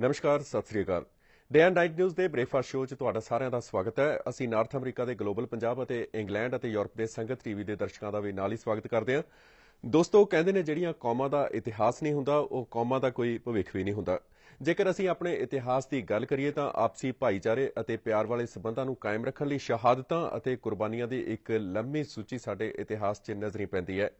ਨਮਸਕਾਰ, Sat Sri Akal. Day and night news ਦੇ breakfast show 'ਚ ਤੁਹਾਡਾ ਸਾਰਿਆਂ ਦਾ ਸਵਾਗਤ ਹੈ। ਅਸੀਂ ਨਾਰਥ ਅਮਰੀਕਾ ਦੇ ਗਲੋਬਲ ਪੰਜਾਬ ਅਤੇ ਇੰਗਲੈਂਡ ਅਤੇ ਯੂਰਪ ਦੇ ਸੰਗਤ ਟੀਵੀ ਦੇ ਦਰਸ਼ਕਾਂ ਦਾ ਵੀ ਨਾਲ ਹੀ ਸਵਾਗਤ ਕਰਦੇ ਹਾਂ। ਦੋਸਤੋ, ਕਹਿੰਦੇ ਨੇ ਜਿਹੜੀਆਂ ਕੌਮਾਂ ਦਾ ਇਤਿਹਾਸ ਨਹੀਂ ਹੁੰਦਾ, ਉਹ ਕੌਮਾਂ ਦਾ ਕੋਈ ਭਵਿੱਖ ਵੀ ਨਹੀਂ ਹੁੰਦਾ। ਜੇਕਰ ਅਸੀਂ ਆਪਣੇ ਇਤਿਹਾਸ ਦੀ ਗੱਲ ਕਰੀਏ ਤਾਂ ਆਪਸੀ ਭਾਈਚਾਰੇ ਅਤੇ ਪਿਆਰ ਵਾਲੇ ਸਬੰਧਾਂ ਨੂੰ ਕਾਇਮ ਰੱਖਣ ਲਈ ਸ਼ਹਾਦਤਾਂ ਅਤੇ ਕੁਰਬਾਨੀਆਂ ਦੀ ਇੱਕ ਲੰਮੀ ਸੂਚੀ ਸਾਡੇ ਇਤਿਹਾਸ 'ਚ ਨਜ਼ਰੀ ਪੈਂਦੀ ਹੈ।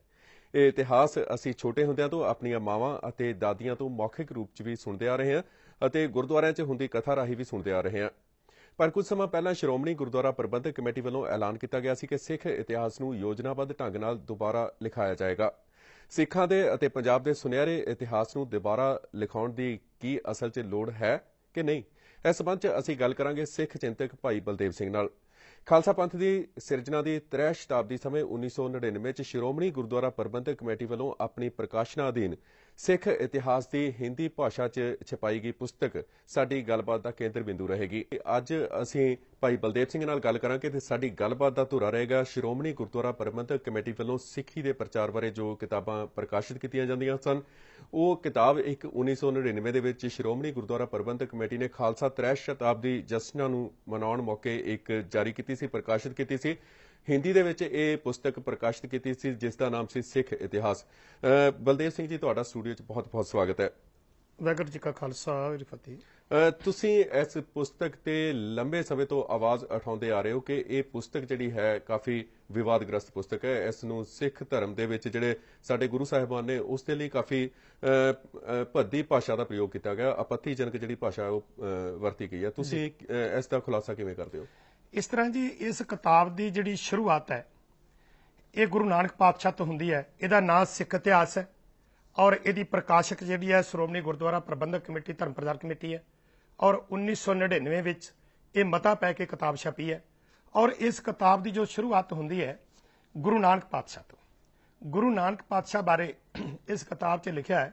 ਇਹ ਇਤਿਹਾਸ ਅਸੀਂ ਛੋਟੇ ਹੁੰਦਿਆਂ ਤੋਂ ਆਪਣੀਆਂ ਮਾਵਾਂ ਅਤੇ ਦਾਦੀਆਂ ਤੋਂ ਮੌਖਿਕ ਰੂਪ 'ਚ ਵੀ ਸੁਣਦੇ ਆ ਰਹੇ ਹਾਂ। ਅਤੇ ਗੁਰਦੁਆਰਿਆਂ 'ਚ ਹੁੰਦੀ ਕਥਾ ਰਾਹੀਂ ਵੀ ਸੁਣਦੇ ਆ ਰਹੇ ਹਾਂ। ਪਰ ਕੁਝ ਸਮਾਂ ਪਹਿਲਾਂ ਸ਼੍ਰੋਮਣੀ ਗੁਰਦੁਆਰਾ ਪ੍ਰਬੰਧਕ ਕਮੇਟੀ ਵੱਲੋਂ ਐਲਾਨ ਕੀਤਾ ਗਿਆ ਸੀ ਕਿ ਸਿੱਖ ਇਤਿਹਾਸ ਨੂੰ ਯੋਜਨਾਬੱਧ ਢੰਗ ਨਾਲ ਦੁਬਾਰਾ ਲਿਖਾਇਆ ਜਾਏਗਾ। ਸਿੱਖਾਂ ਦੇ ਅਤੇ ਪੰਜਾਬ ਦੇ ਸੁਨਹਿਰੇ ਇਤਿਹਾਸ ਨੂੰ ਦੁਬਾਰਾ ਲਿਖਾਉਣ ਦੀ ਕੀ ਅਸਲ 'ਚ ਲੋੜ ਹੈ ਕਿ ਨਹੀਂ? ਇਸ ਸਬੰਧ 'ਚ ਅਸੀਂ ਗੱਲ ਕਰਾਂਗੇ ਸਿੱਖ ਚਿੰਤਕ ਭਾਈ ਬਲਦੇਵ ਸਿੰਘ ਨਾਲ। ਖਾਲਸਾ ਪੰਥ ਦੀ ਸਿਰਜਣਾ ਦੀ 3 ਸ਼ਤਾਬਦੀ ਸਮੇਂ 1999 ਚ ਸ਼੍ਰੋਮਣੀ ਗੁਰਦੁਆਰਾ ਪ੍ਰਬੰਧਕ ਕਮੇਟੀ ਵੱਲੋਂ ਆਪਣੀ ਪ੍ਰਕਾਸ਼ਨਾ ਅਧੀਨ ਸਿੱਖ ਇਤਿਹਾਸ ਦੀ ਹਿੰਦੀ ਭਾਸ਼ਾ 'ਚ ਛਪਾਈ ਗਈ ਪੁਸਤਕ ਸਾਡੀ ਗੱਲਬਾਤ ਦਾ ਕੇਂਦਰ ਬਿੰਦੂ ਰਹੇਗੀ। ਅੱਜ ਅਸੀਂ ਭਾਈ ਬਲਦੇਵ ਸਿੰਘ ਨਾਲ ਗੱਲ ਕਰਾਂਗੇ ਤੇ ਸਾਡੀ ਗੱਲਬਾਤ ਦਾ ਧੁਰਾ ਰਹੇਗਾ ਸ਼੍ਰੋਮਣੀ ਗੁਰਦੁਆਰਾ ਪ੍ਰਬੰਧਕ ਕਮੇਟੀ ਵੱਲੋਂ ਸਿੱਖੀ ਦੇ ਪ੍ਰਚਾਰ ਬਾਰੇ ਜੋ ਕਿਤਾਬਾਂ ਪ੍ਰਕਾਸ਼ਿਤ ਕੀਤੀਆਂ ਜਾਂਦੀਆਂ ਸਨ, ਉਹ ਕਿਤਾਬ ਇੱਕ 1999 ਦੇ ਵਿੱਚ ਸ਼੍ਰੋਮਣੀ ਗੁਰਦੁਆਰਾ ਪ੍ਰਬੰਧਕ ਕਮੇਟੀ ਨੇ ਖਾਲਸਾ ਤ੍ਰੈਸ਼ ਸ਼ਤਾਬਦੀ ਜਸ਼ਨਾਂ ਨੂੰ ਮਨਾਉਣ ਮੌਕੇ ਇੱਕ ਜਾਰੀ ਕੀਤੀ ਸੀ, ਪ੍ਰਕਾਸ਼ਿਤ ਕੀਤੀ ਸੀ। ਹਿੰਦੀ ਦੇ ਵਿੱਚ ਇਹ ਪੁਸਤਕ ਪ੍ਰਕਾਸ਼ਿਤ ਕੀਤੀ ਸੀ ਜਿਸ ਦਾ ਨਾਮ ਸੀ ਸਿੱਖ ਇਤਿਹਾਸ। ਬਲਦੇਵ ਸਿੰਘ ਜੀ ਤੁਹਾਡਾ ਸਟੂਡੀਓ 'ਚ ਬਹੁਤ-ਬਹੁਤ ਸਵਾਗਤ ਹੈ। ਵਾਹਿਗੁਰੂ ਜੀ ਕਾ ਖਾਲਸਾ ਫਤਿਹ। ਤੁਸੀਂ ਇਸ ਪੁਸਤਕ ਤੇ ਲੰਬੇ ਸਮੇਂ ਤੋਂ ਆਵਾਜ਼ ਉਠਾਉਂਦੇ ਆ ਰਹੇ ਹੋ ਕਿ ਇਹ ਪੁਸਤਕ ਜਿਹੜੀ ਹੈ ਕਾਫੀ ਵਿਵਾਦਗ੍ਰਸਤ ਪੁਸਤਕ ਹੈ। ਇਸ ਨੂੰ ਸਿੱਖ ਧਰਮ ਦੇ ਵਿੱਚ ਜਿਹੜੇ ਸਾਡੇ ਗੁਰੂ ਸਾਹਿਬਾਨ ਨੇ ਉਸ ਦੇ ਲਈ ਕਾਫੀ ਭੱਦੀ ਭਾਸ਼ਾ ਦਾ ਪ੍ਰਯੋਗ ਕੀਤਾ ਗਿਆ। ਆਪੱਤੀਜਨਕ ਜਿਹੜੀ ਭਾਸ਼ਾ ਉਹ ਵਰਤੀ ਗਈ ਹੈ। ਤੁਸੀਂ ਇਸ ਦਾ ਖੁਲਾਸਾ ਕਿਵੇਂ ਕਰਦੇ ਹੋ? ਇਸ ਤਰ੍ਹਾਂ ਜੀ ਇਸ ਕਿਤਾਬ ਦੀ ਜਿਹੜੀ ਸ਼ੁਰੂਆਤ ਹੈ ਇਹ ਗੁਰੂ ਨਾਨਕ ਪਾਤਸ਼ਾਹ ਤੋਂ ਹੁੰਦੀ ਹੈ। ਇਹਦਾ ਨਾਮ ਸਿੱਖ ਇਤਿਹਾਸ ਹੈ ਔਰ ਇਹਦੀ ਪ੍ਰਕਾਸ਼ਕ ਜਿਹੜੀ ਹੈ ਸ਼੍ਰੋਮਣੀ ਗੁਰਦੁਆਰਾ ਪ੍ਰਬੰਧਕ ਕਮੇਟੀ ਧਰਮ ਪ੍ਰਚਾਰ ਕਮੇਟੀ ਹੈ ਔਰ 1999 ਵਿੱਚ ਇਹ ਮਤਾ ਪੈ ਕੇ ਕਿਤਾਬ ਛਪੀ ਹੈ ਔਰ ਇਸ ਕਿਤਾਬ ਦੀ ਜੋ ਸ਼ੁਰੂਆਤ ਹੁੰਦੀ ਹੈ ਗੁਰੂ ਨਾਨਕ ਪਾਤਸ਼ਾਹ ਤੋਂ। ਗੁਰੂ ਨਾਨਕ ਪਾਤਸ਼ਾਹ ਬਾਰੇ ਇਸ ਕਿਤਾਬ 'ਚ ਲਿਖਿਆ ਹੈ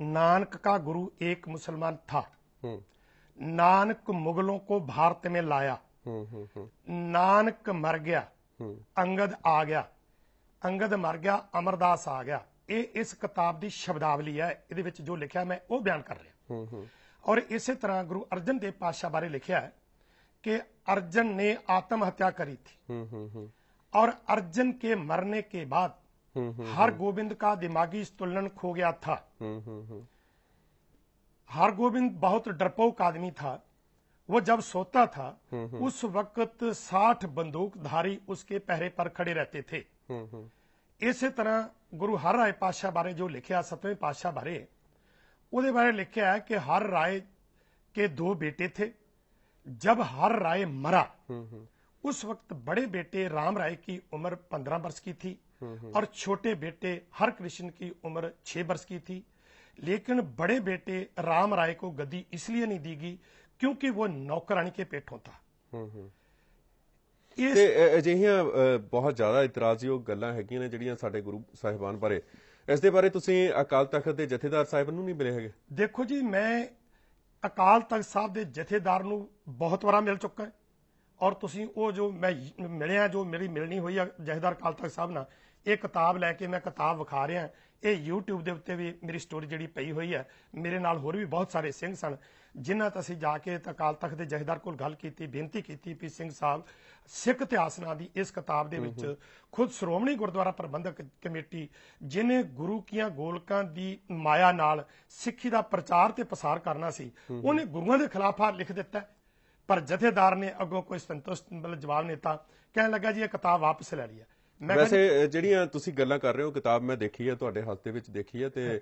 ਨਾਨਕ ਕਾ ਗੁਰੂ ਇੱਕ ਮੁਸਲਮਾਨ ਥਾ ਨਾਨਕ ਮੁਗਲੋਂ ਕੋ ਭਾਰਤ ਮੇ ਲਾਇਆ। ਨਾਨਕ ਮਰ ਗਿਆ ਅੰਗਦ ਆ ਗਿਆ ਅੰਗਦ ਮਰ ਗਿਆ ਅਮਰਦਾਸ ਆ ਗਿਆ ਇਹ ਇਸ ਕਿਤਾਬ ਦੀ ਸ਼ਬਦਾਵਲੀ ਹੈ ਇਹਦੇ ਵਿੱਚ ਜੋ ਲਿਖਿਆ ਮੈਂ ਉਹ ਬਿਆਨ ਕਰ ਰਿਹਾ ਔਰ ਇਸੇ ਤਰ੍ਹਾਂ ਗੁਰੂ ਅਰਜਨ ਦੇਵ ਪਾਤਸ਼ਾਹ ਬਾਰੇ ਲਿਖਿਆ ਹੈ ਕਿ अर्जुन ने आत्महत्या करी थी और अर्जुन के मरने के बाद हर गोविंद का दिमागी स्तुलन खो गया था हर गोविंद बहुत डरपोक आदमी था वो जब सोता था उस वक्त साठ बंदूकधारी उसके पहरे पर खड़े रहते थे ਇਸੇ ਤਰ੍ਹਾਂ ਗੁਰੂ ਹਰ ਰਾਏ ਪਾਤਸ਼ਾਹ ਬਾਰੇ ਜੋ ਲਿਖਿਆ ਸਤਵੇਂ ਪਾਤਸ਼ਾਹ ਬਾਰੇ ਉਹਦੇ ਬਾਰੇ ਲਿਖਿਆ ਹੈ ਕਿ ਹਰ ਰਾਏ के दो बेटे थे जब हर राय मरा उस वक्त बड़े बेटे राम राय की उम्र पंद्रह वर्ष की थी और छोटे बेटे हर कृष्ण की उम्र छह वर्ष की थी लेकिन बड़े बेटे राम राय को गद्दी इसलिए नहीं दी गई क्योंकि वो नौकरानी के पेटों था ਤੇ ਅਜਿਹੀਆਂ ਬਹੁਤ ਜ਼ਿਆਦਾ ਇਤਰਾਜ਼ਯੋਗ ਗੱਲਾਂ ਹੈਗੀਆਂ ਨੇ ਜਿਹੜੀਆਂ ਸਾਡੇ ਗੁਰੂ ਸਾਹਿਬਾਨ ਬਾਰੇ ਇਸ ਦੇ ਬਾਰੇ ਤੁਸੀਂ ਅਕਾਲ ਤਖਤ ਦੇ ਜਥੇਦਾਰ ਸਾਹਿਬ ਨੂੰ ਨਹੀਂ ਮਿਲੇ ਹੈਗੇ ਦੇਖੋ ਜੀ ਮੈਂ ਅਕਾਲ ਤਖਤ ਸਾਹਿਬ ਦੇ ਜਥੇਦਾਰ ਨੂੰ ਬਹੁਤ ਵਾਰਾ ਮਿਲ ਚੁੱਕਾ ਹੈ ਔਰ ਤੁਸੀਂ ਉਹ ਜੋ ਮੈਂ ਮਿਲਿਆ ਜੋ ਮੇਰੀ ਮਿਲਣੀ ਹੋਈ ਆ ਜਥੇਦਾਰ ਅਕਾਲ ਤਖਤ ਸਾਹਿਬ ਨਾਲ ਇਹ ਕਿਤਾਬ ਲੈ ਕੇ ਮੈਂ ਕਿਤਾਬ ਵਿਖਾ ਰਿਹਾ ਇਹ YouTube ਦੇ ਉੱਤੇ ਵੀ ਮੇਰੀ ਸਟੋਰੀ ਜਿਹੜੀ ਪਈ ਹੋਈ ਹੈ। ਮੇਰੇ ਨਾਲ ਹੋਰ ਵੀ ਬਹੁਤ ਸਾਰੇ ਸਿੰਘ ਸਨ ਜਿਨ੍ਹਾਂ ਤੋਂ ਅਸੀਂ ਜਾ ਕੇ ਅਕਾਲ ਤਖਤ ਦੇ ਜਥੇਦਾਰ ਕੋਲ ਗੱਲ ਕੀਤੀ ਬੇਨਤੀ ਕੀਤੀ ਵੀ ਸਿੰਘ ਸਾਹਿਬ ਸਿੱਖ ਇਤਿਹਾਸ ਨਾਂ ਦੀ ਇਸ ਕਿਤਾਬ ਦੇ ਵਿੱਚ ਖੁਦ ਸ਼੍ਰੋਮਣੀ ਗੁਰਦੁਆਰਾ ਪ੍ਰਬੰਧਕ ਕਮੇਟੀ ਜਿਨੇ ਗੁਰੂ ਕੀਆਂ ਗੋਲਕਾਂ ਦੀ ਮਾਇਆ ਨਾਲ ਸਿੱਖੀ ਦਾ ਪ੍ਰਚਾਰ ਤੇ ਪ੍ਰਸਾਰ ਕਰਨਾ ਸੀ ਉਹਨੇ ਗੁਰੂਆਂ ਦੇ ਖਿਲਾਫ ਆ ਲਿਖ ਦਿੱਤਾ। ਪਰ ਜਥੇਦਾਰ ਨੇ ਅੱਗੋਂ ਕੋਈ ਸੰਤੁਸ਼ਟ ਮਤਲਬ ਜਵਾਬ ਨਹੀਂ ਦਿੱਤਾ। ਕਹਿਣ ਲੱਗਾ ਜੀ ਇਹ ਕਿਤਾਬ ਵਾਪਸ ਲੈ ਲਈ ਹੈ ਵੈਸੇ ਜਿਹੜੀਆਂ ਤੁਸੀਂ ਗੱਲਾਂ ਕਰ ਰਹੇ ਹੋ ਕਿਤਾਬ ਮੈਂ ਦੇਖੀ ਹੈ ਤੁਹਾਡੇ ਹੱਥ ਦੇ ਵਿੱਚ ਦੇਖੀ ਹੈ। ਤੇ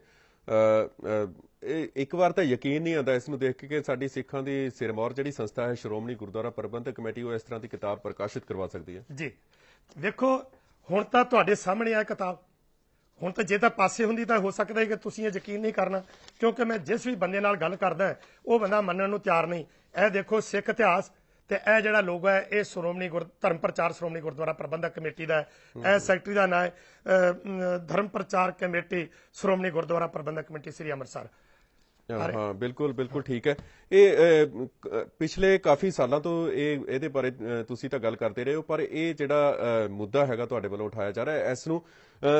ਇੱਕ ਵਾਰ ਤਾਂ ਯਕੀਨ ਨਹੀਂ ਆਉਂਦਾ ਇਸ ਨੂੰ ਦੇਖ ਕੇ ਕਿ ਸਾਡੀ ਸਿੱਖਾਂ ਦੀ ਸਿਰਮੌਰ ਜਿਹੜੀ ਸੰਸਥਾ ਹੈ ਸ਼੍ਰੋਮਣੀ ਗੁਰਦੁਆਰਾ ਪ੍ਰਬੰਧਕ ਕਮੇਟੀ ਉਹ ਇਸ ਤਰ੍ਹਾਂ ਦੀ ਕਿਤਾਬ ਪ੍ਰਕਾਸ਼ਿਤ ਕਰਵਾ ਸਕਦੀ ਹੈ। ਜੀ। ਵੇਖੋ ਹੁਣ ਤਾਂ ਤੁਹਾਡੇ ਸਾਹਮਣੇ ਆ ਕਿਤਾਬ। ਹੁਣ ਤਾਂ ਜੇ ਤਾਂ ਪਾਸੇ ਹੁੰਦੀ ਤਾਂ ਹੋ ਸਕਦਾ ਹੈ ਕਿ ਤੁਸੀਂ ਇਹ ਯਕੀਨ ਨਹੀਂ ਕਰਨਾ ਕਿਉਂਕਿ ਮੈਂ ਜਿਸ ਵੀ ਬੰਦੇ ਨਾਲ ਗੱਲ ਕਰਦਾ ਉਹ ਬੰਦਾ ਮੰਨਣ ਨੂੰ ਤਿਆਰ ਨਹੀਂ। ਇਹ ਦੇਖੋ ਸਿੱਖ ਇਤਿਹਾਸ ਤੇ ਇਹ ਜਿਹੜਾ ਲੋਗੋ ਹੈ ਇਹ ਸ਼੍ਰੋਮਣੀ ਗੁਰ ਧਰਮ ਪ੍ਰਚਾਰ ਸ਼੍ਰੋਮਣੀ ਗੁਰਦੁਆਰਾ ਪ੍ਰਬੰਧਕ ਕਮੇਟੀ ਦਾ ਹੈ। ਇਹ ਸੈਕਟਰੀ ਦਾ ਨਾਮ ਹੈ ਧਰਮ ਪ੍ਰਚਾਰ ਕਮੇਟੀ ਸ਼੍ਰੋਮਣੀ ਗੁਰਦੁਆਰਾ ਪ੍ਰਬੰਧਕ ਕਮੇਟੀ ਸ੍ਰੀ ਅੰਮ੍ਰਿਤਸਰ। ਹਾਂ ਬਿਲਕੁਲ ਬਿਲਕੁਲ ਠੀਕ ਹੈ। ਇਹ ਪਿਛਲੇ ਕਾਫੀ ਸਾਲਾਂ ਤੋਂ ਇਹ ਇਹਦੇ ਬਾਰੇ ਤੁਸੀਂ ਤਾਂ ਗੱਲ ਕਰਦੇ ਰਹੇ ਹੋ ਪਰ ਇਹ ਜਿਹੜਾ ਮੁੱਦਾ ਹੈਗਾ ਤੁਹਾਡੇ ਵੱਲੋਂ ਉਠਾਇਆ ਜਾ ਰਿਹਾ ਇਸ ਨੂੰ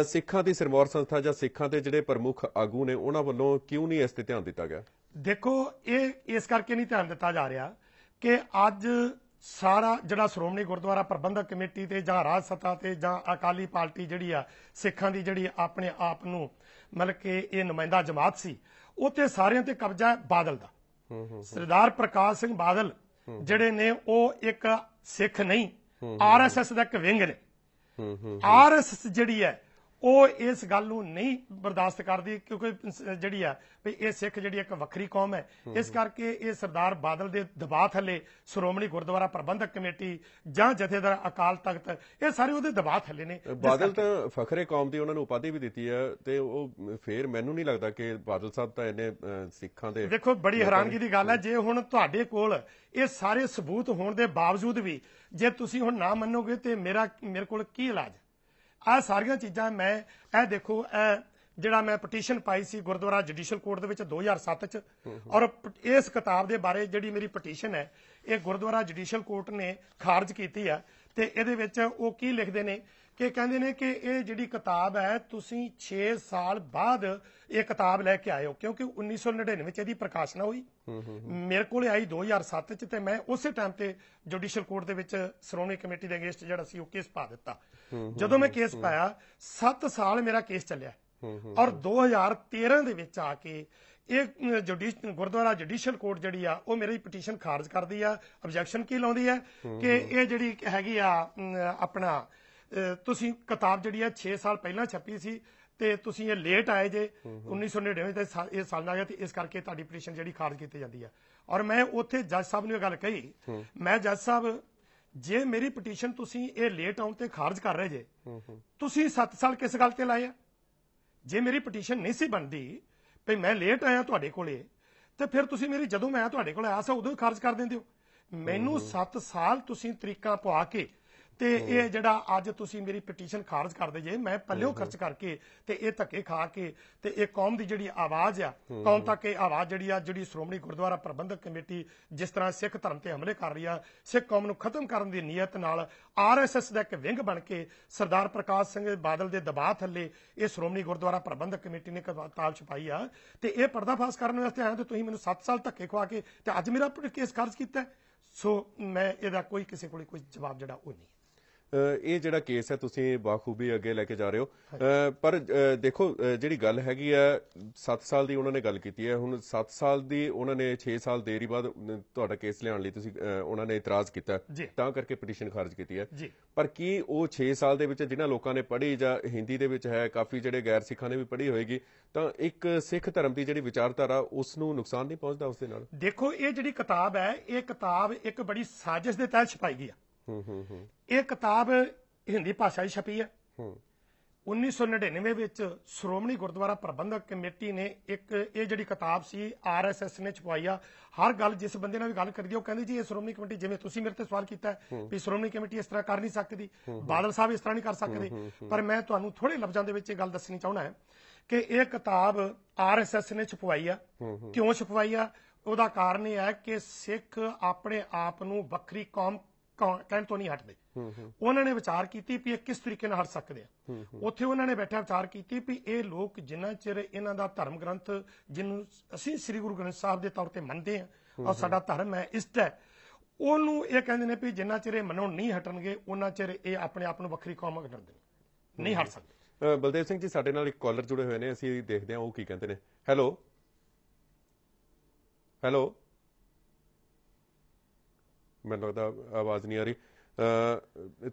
ਸਿੱਖਾਂ ਦੀ ਸਿਰਮੌਰ ਸੰਸਥਾ ਜਾਂ ਸਿੱਖਾਂ ਦੇ ਜਿਹੜੇ ਪ੍ਰਮੁੱਖ ਆਗੂ ਨੇ ਉਹਨਾਂ ਵੱਲੋਂ ਕਿਉਂ ਨਹੀਂ ਇਸ ਤੇ ਧਿਆਨ ਦਿੱਤਾ ਗਿਆ? ਦੇਖੋ ਇਹ ਇਸ ਕਰਕੇ ਨਹੀਂ ਧਿਆਨ ਦਿੱਤਾ ਜਾ ਰਿਹਾ ਕਿ ਅੱਜ ਸਾਰਾ ਜਿਹੜਾ ਸ਼੍ਰੋਮਣੀ ਗੁਰਦੁਆਰਾ ਪ੍ਰਬੰਧਕ ਕਮੇਟੀ ਤੇ ਜਾਂ ਰਾਜ ਸੱਤਾ ਤੇ ਜਾਂ ਅਕਾਲੀ ਪਾਰਟੀ ਜਿਹੜੀ ਆ ਸਿੱਖਾਂ ਦੀ ਜਿਹੜੀ ਆਪਣੇ ਆਪ ਨੂੰ ਮਤਲਬ ਕਿ ਇਹ ਨੁਮਾਇੰਦਾ ਜਮਾਤ ਸੀ ਤੇ ਸਾਰਿਆਂ ਤੇ ਕਬਜ਼ਾ ਹੈ ਬਾਦਲ ਦਾ। ਸਰਦਾਰ ਪ੍ਰਕਾਸ਼ ਸਿੰਘ ਬਾਦਲ ਜਿਹੜੇ ਨੇ ਉਹ ਇੱਕ ਸਿੱਖ ਨਹੀਂ ਆਰਐਸਐਸ ਦਾ ਇੱਕ ਵਿੰਗ ਨੇ। ਹੂੰ ਹੂੰ ਆਰਐਸਐਸ ਜਿਹੜੀ ਹੈ ਉਹ ਇਸ ਗੱਲ ਨੂੰ ਨਹੀਂ ਬਰਦਾਸ਼ਤ ਕਰਦੀ ਕਿਉਂਕਿ ਜਿਹੜੀ ਆ ਵੀ ਇਹ ਸਿੱਖ ਜਿਹੜੀ ਇੱਕ ਵੱਖਰੀ ਕੌਮ ਹੈ। ਇਸ ਕਰਕੇ ਇਹ ਸਰਦਾਰ ਬਾਦਲ ਦੇ ਦਬਾਅ ਥੱਲੇ ਸ਼੍ਰੋਮਣੀ ਗੁਰਦੁਆਰਾ ਪ੍ਰਬੰਧਕ ਕਮੇਟੀ ਜਾਂ ਜਥੇਦਾਰ ਅਕਾਲ ਤਖਤ ਇਹ ਸਾਰੇ ਉਹਦੇ ਦਬਾਅ ਥੱਲੇ ਨੇ। ਬਾਦਲ ਤਾਂ ਫਖਰੇ ਕੌਮ ਦੀ ਉਹਨਾਂ ਨੂੰ ਉਪਾਧੀ ਵੀ ਦਿੱਤੀ ਹੈ ਤੇ ਉਹ ਫੇਰ ਮੈਨੂੰ ਨਹੀਂ ਲੱਗਦਾ ਕਿ ਬਾਦਲ ਸਾਹਿਬ ਤਾਂ ਇਹਨੇ ਸਿੱਖਾਂ ਦੇ ਵੇਖੋ ਬੜੀ ਹੈਰਾਨਗੀ ਦੀ ਗੱਲ ਹੈ। ਜੇ ਹੁਣ ਤੁਹਾਡੇ ਕੋਲ ਇਹ ਸਾਰੇ ਸਬੂਤ ਹੋਣ ਦੇ ਬਾਵਜੂਦ ਵੀ ਜੇ ਤੁਸੀਂ ਹੁਣ ਨਾ ਮੰਨੋਗੇ ਤੇ ਮੇਰਾ ਮੇਰੇ ਕੋਲ ਕੀ ਇਲਾਜ? ਆ ਸਾਰੀਆਂ ਚੀਜ਼ਾਂ ਮੈਂ, ਇਹ ਦੇਖੋ, ਇਹ ਜਿਹੜਾ ਮੈਂ ਪਟੀਸ਼ਨ ਪਾਈ ਸੀ ਗੁਰਦੁਆਰਾ ਜੁਡੀਸ਼ੀਅਲ ਕੋਰਟ ਦੇ ਵਿੱਚ 2007 ਚ, ਔਰ ਇਸ ਕਿਤਾਬ ਦੇ ਬਾਰੇ ਜਿਹੜੀ ਮੇਰੀ ਪਟੀਸ਼ਨ ਹੈ, ਇਹ ਗੁਰਦੁਆਰਾ ਜੁਡੀਸ਼ੀਅਲ ਕੋਰਟ ਨੇ ਖਾਰਜ ਕੀਤੀ ਆ, ਤੇ ਇਹਦੇ ਵਿੱਚ ਉਹ ਕੀ ਲਿਖਦੇ ਨੇ ਕਿ ਕਹਿੰਦੇ ਨੇ ਕਿ ਇਹ ਜਿਹੜੀ ਕਿਤਾਬ ਹੈ, ਤੁਸੀਂ 6 ਸਾਲ ਬਾਅਦ ਇਹ ਕਿਤਾਬ ਲੈ ਕੇ ਆਏ ਹੋ ਕਿਉਂਕਿ 1999 ਚ ਇਹਦੀ ਪ੍ਰਕਾਸ਼ਨਾ ਹੋਈ। ਮੇਰੇ ਕੋਲੇ ਆਈ 2007 ਚ ਤੇ ਮੈਂ ਉਸੇ ਟਾਈਮ ਤੇ ਜੁਡੀਸ਼ੀਅਲ ਕੋਰਟ ਦੇ ਵਿੱਚ ਸ਼੍ਰੋਮਣੀ ਕਮੇਟੀ ਦੇ ਅਗੇਂਸਟ ਜਿਹੜਾ ਸੀ ਉਹ ਕੇਸ ਪਾ ਦਿੱਤਾ। ਜਦੋਂ ਮੈਂ ਕੇਸ ਪਾਇਆ 7 ਸਾਲ ਮੇਰਾ ਕੇਸ ਚੱਲਿਆ। ਔਰ 2013 ਦੇ ਵਿੱਚ ਆ ਕੇ ਇਹ ਜੁਡੀਸ਼ ਗੁਰਦੁਆਰਾ ਜੁਡੀਸ਼ੀਅਲ ਕੋਰਟ ਜਿਹੜੀ ਆ ਉਹ ਮੇਰੀ ਪਟੀਸ਼ਨ ਖਾਰਜ ਕਰਦੀ ਆ ਆਬਜੈਕਸ਼ਨ ਕੀ ਲਾਉਂਦੀ ਹੈ ਕਿ ਇਹ ਜਿਹੜੀ ਹੈਗੀ ਆ ਆਪਣਾ ਤੁਸੀਂ ਕਿਤਾਬ ਜਿਹੜੀ ਆ 6 ਸਾਲ ਪਹਿਲਾਂ ਛਪੀ ਸੀ ਤੇ ਤੁਸੀਂ ਇਹ ਲੇਟ ਆਏ ਜੇ 1999 ਤੇ ਇਹ ਸਾਲ ਆ ਗਿਆ ਤੇ ਇਸ ਕਰਕੇ ਤੁਹਾਡੀ ਪਟੀਸ਼ਨ ਜਿਹੜੀ ਖਾਰਜ ਕੀਤੀ ਜਾਂਦੀ ਆ। ਔਰ ਮੈਂ ਉੱਥੇ ਜੱਜ ਸਾਹਿਬ ਨੂੰ ਇਹ ਗੱਲ ਕਹੀ ਮੈਂ ਜੱਜ ਸਾਹਿਬ ਜੇ ਮੇਰੀ ਪਟੀਸ਼ਨ ਤੁਸੀਂ ਇਹ ਲੇਟ ਆਉਣ ਤੇ ਖਾਰਜ ਕਰ ਰਹੇ ਜੇ ਤੁਸੀਂ 7 ਸਾਲ ਕਿਸ ਗੱਲ ਤੇ ਲਾਏ ਆ? ਜੇ ਮੇਰੀ ਪਟੀਸ਼ਨ ਨਹੀਂ ਸੀ ਬਣਦੀ ਭਈ ਮੈਂ ਲੇਟ ਆਇਆ ਤੁਹਾਡੇ ਕੋਲੇ ਤੇ ਫਿਰ ਤੁਸੀਂ ਮੇਰੀ ਜਦੋਂ ਮੈਂ ਤੁਹਾਡੇ ਕੋਲ ਆਇਆ ਸੀ ਉਦੋਂ ਹੀ ਖਾਰਜ ਕਰ ਦਿੰਦੇ ਹੋ। ਮੈਨੂੰ 7 ਸਾਲ ਤੁਸੀਂ ਤਰੀਕਾ ਪਵਾ ਕੇ ਤੇ ਇਹ ਜਿਹੜਾ ਅੱਜ ਤੁਸੀਂ ਮੇਰੀ ਪਟੀਸ਼ਨ ਖਾਰਜ ਕਰਦੇ ਜੇ ਮੈਂ ਪੱਲਿਓ ਖਰਚ ਕਰਕੇ ਤੇ ਇਹ ਧੱਕੇ ਖਾ ਕੇ ਤੇ ਇਹ ਕੌਮ ਦੀ ਜਿਹੜੀ ਆਵਾਜ਼ ਆ ਕੌਮ ਤੱਕ ਇਹ ਆਵਾਜ਼ ਜਿਹੜੀ ਆ ਜਿਹੜੀ ਸ਼੍ਰੋਮਣੀ ਗੁਰਦੁਆਰਾ ਪ੍ਰਬੰਧਕ ਕਮੇਟੀ ਜਿਸ ਤਰ੍ਹਾਂ ਸਿੱਖ ਧਰਮ ਤੇ ਹਮਲੇ ਕਰ ਰਹੀ ਆ ਸਿੱਖ ਕੌਮ ਨੂੰ ਖਤਮ ਕਰਨ ਦੀ ਨੀਅਤ ਨਾਲ ਆਰਐਸਐਸ ਦਾ ਇੱਕ ਵਿੰਗ ਬਣ ਕੇ ਸਰਦਾਰ ਪ੍ਰਕਾਸ਼ ਸਿੰਘ ਬਾਦਲ ਦੇ ਦਬਾਅ ਥੱਲੇ ਇਹ ਸ਼੍ਰੋਮਣੀ ਗੁਰਦੁਆਰਾ ਪ੍ਰਬੰਧਕ ਕਮੇਟੀ ਨੇ ਕਿਤਾਬ ਛਪਾਈ ਆ ਤੇ ਇਹ ਪਰਦਾਫਾਸ਼ ਕਰਨ ਵਾਸਤੇ ਆਇਆ ਤੇ ਤੁਸੀਂ ਮੈਨੂੰ 7 ਸਾਲ ਧੱਕੇ ਖਵਾ ਕੇ ਤੇ ਅੱਜ ਮੇਰਾ ਕੇਸ ਖਾਰਜ ਕੀਤਾ। ਸੋ ਮੈਂ ਇਹਦਾ ਕੋਈ ਕਿਸੇ ਕੋਲ ਕੋਈ ਜਵਾਬ ਜਿਹੜਾ ਉਹ ਨਹੀਂ ਇਹ ਜਿਹੜਾ ਕੇਸ ਹੈ ਤੁਸੀਂ ਬਾਖੂਬੀ ਅੱਗੇ ਲੈ ਕੇ ਜਾ ਰਹੇ ਹੋ। ਪਰ ਦੇਖੋ ਜਿਹੜੀ ਗੱਲ ਹੈਗੀ ਹੈ 7 ਸਾਲ ਦੀ ਉਹਨਾਂ ਨੇ ਗੱਲ ਕੀਤੀ ਹੈ। ਹੁਣ 7 ਸਾਲ ਦੀ ਉਹਨਾਂ ਨੇ 6 ਸਾਲ ਦੇਰੀ ਬਾਅਦ ਤੁਹਾਡਾ ਕੇਸ ਲਿਆਉਣ ਲਈ ਤੁਸੀਂ ਉਹਨਾਂ ਨੇ ਇਤਰਾਜ਼ ਕੀਤਾ। ਤਾਂ ਕਰਕੇ ਪਟੀਸ਼ਨ ਖਾਰਜ ਕੀਤੀ ਹੈ। ਪਰ ਕੀ ਉਹ 6 ਸਾਲ ਦੇ ਵਿੱਚ ਜਿਨ੍ਹਾਂ ਲੋਕਾਂ ਨੇ ਪੜ੍ਹੀ ਜਾਂ ਹਿੰਦੀ ਦੇ ਵਿੱਚ ਹੈ ਕਾਫੀ ਜਿਹੜੇ ਗੈਰ ਸਿੱਖਾਂ ਨੇ ਵੀ ਪੜ੍ਹੀ ਹੋਏਗੀ ਤਾਂ ਇੱਕ ਸਿੱਖ ਧਰਮ ਦੀ ਜਿਹੜੀ ਵਿਚਾਰਧਾਰਾ ਉਸ ਨੂੰ ਨੁਕਸਾਨ ਨਹੀਂ ਪਹੁੰਚਦਾ ਉਸ ਦੇ ਨਾਲ? ਦੇਖੋ ਇਹ ਜਿਹੜੀ ਕਿਤਾਬ ਹੈ ਇਹ ਕਿਤਾਬ ਇੱਕ ਬੜੀ ਸਾਜ਼ਿਸ਼ ਦੇ ਤਹਿਤ ਛਪਾਈ ਗਈ ਹੂੰ ਹੂੰ ਹੂੰ ਇਹ ਕਿਤਾਬ ਹਿੰਦੀ ਭਾਸ਼ਾ 'ਚ ਛਪੀ ਹੈ। ਹੂੰ। 1999 ਵਿੱਚ ਸ਼੍ਰੋਮਣੀ ਗੁਰਦੁਆਰਾ ਪ੍ਰਬੰਧਕ ਕਮੇਟੀ ਨੇ ਇੱਕ ਇਹ ਜਿਹੜੀ ਕਿਤਾਬ ਸੀ ਆਰਐਸਐਸ ਨੇ ਛਪਵਾਈ ਆ ਹਰ ਗੱਲ ਜਿਸ ਬੰਦੇ ਨਾਲ ਵੀ ਗੱਲ ਕਰੀਦੀ ਉਹ ਕਹਿੰਦੇ ਜੀ ਇਹ ਸ਼੍ਰੋਮਣੀ ਕਮੇਟੀ ਜਿਵੇਂ ਤੁਸੀਂ ਮੇਰੇ ਤੇ ਸਵਾਲ ਕੀਤਾ ਵੀ ਸ਼੍ਰੋਮਣੀ ਕਮੇਟੀ ਇਸ ਤਰ੍ਹਾਂ ਕਰ ਨਹੀਂ ਸਕਦੀ ਬਾਦਲ ਸਾਹਿਬ ਇਸ ਤਰ੍ਹਾਂ ਨਹੀਂ ਕਰ ਸਕਦੇ। ਪਰ ਮੈਂ ਤੁਹਾਨੂੰ ਥੋੜੇ ਲਫ਼ਜ਼ਾਂ ਦੇ ਵਿੱਚ ਇਹ ਗੱਲ ਦੱਸਣੀ ਚਾਹੁੰਦਾ ਹਾਂ ਕਿ ਇਹ ਕਿਤਾਬ ਆਰਐਸਐਸ ਨੇ ਛਪਵਾਈ ਆ। ਕਿਉਂ ਛਪਵਾਈ ਆ? ਉਹਦਾ ਕਾਰਨ ਇਹ ਹੈ ਕਿ ਸਿੱਖ ਆਪਣੇ ਆਪ ਨੂੰ ਵੱਖਰੀ ਕੌਮ ਕਹਿਣ ਤੋਂ ਨਹੀਂ ਹਟਦੇ। ਉਹਨਾਂ ਨੇ ਵਿਚਾਰ ਕੀਤੀ ਵੀ ਇਹ ਕਿਸ ਤਰੀਕੇ ਨਾਲ ਹਟ ਸਕਦੇ ਆ। ਉੱਥੇ ਉਹਨਾਂ ਨੇ ਬੈਠਾ ਵਿਚਾਰ ਕੀਤੀ ਵੀ ਇਹ ਲੋਕ ਜਿੰਨਾ ਚਿਰ ਇਹਨਾਂ ਦਾ ਧਰਮ ਗ੍ਰੰਥ ਜਿਹਨੂੰ ਅਸੀਂ ਸ੍ਰੀ ਗੁਰੂ ਗ੍ਰੰਥ ਸਾਹਿਬ ਦੇ ਤੌਰ ਤੇ ਮੰਨਦੇ ਆ ਔਰ ਸਾਡਾ ਧਰਮ ਹੈ ਇਸ਼ਟ ਹੈ ਉਹਨੂੰ ਇਹ ਕਹਿੰਦੇ ਨੇ ਵੀ ਜਿੰਨਾ ਚਿਰ ਇਹ ਮੰਨਣ ਨਹੀਂ ਹਟਣਗੇ ਉਹਨਾਂ ਚਿਰ ਇਹ ਆਪਣੇ ਆਪ ਨੂੰ ਵੱਖਰੀ ਕੌਮ ਗਿਣਦੇ ਨੇ ਨਹੀਂ ਹਟ ਸਕਦੇ। ਬਲਦੇਵ ਸਿੰਘ ਜੀ ਸਾਡੇ ਨਾਲ ਇੱਕ ਕਾਲਰ ਜੁੜੇ ਹੋਏ ਨੇ ਅਸੀਂ ਦੇਖਦੇ ਹਾਂ ਉਹ ਕੀ ਕਹਿੰਦੇ ਨੇ। ਹੈਲੋ ਹੈਲੋ ਮੈਨੂੰ ਲੱਗਦਾ ਆਵਾਜ਼ ਨਹੀਂ ਆ ਰਹੀ।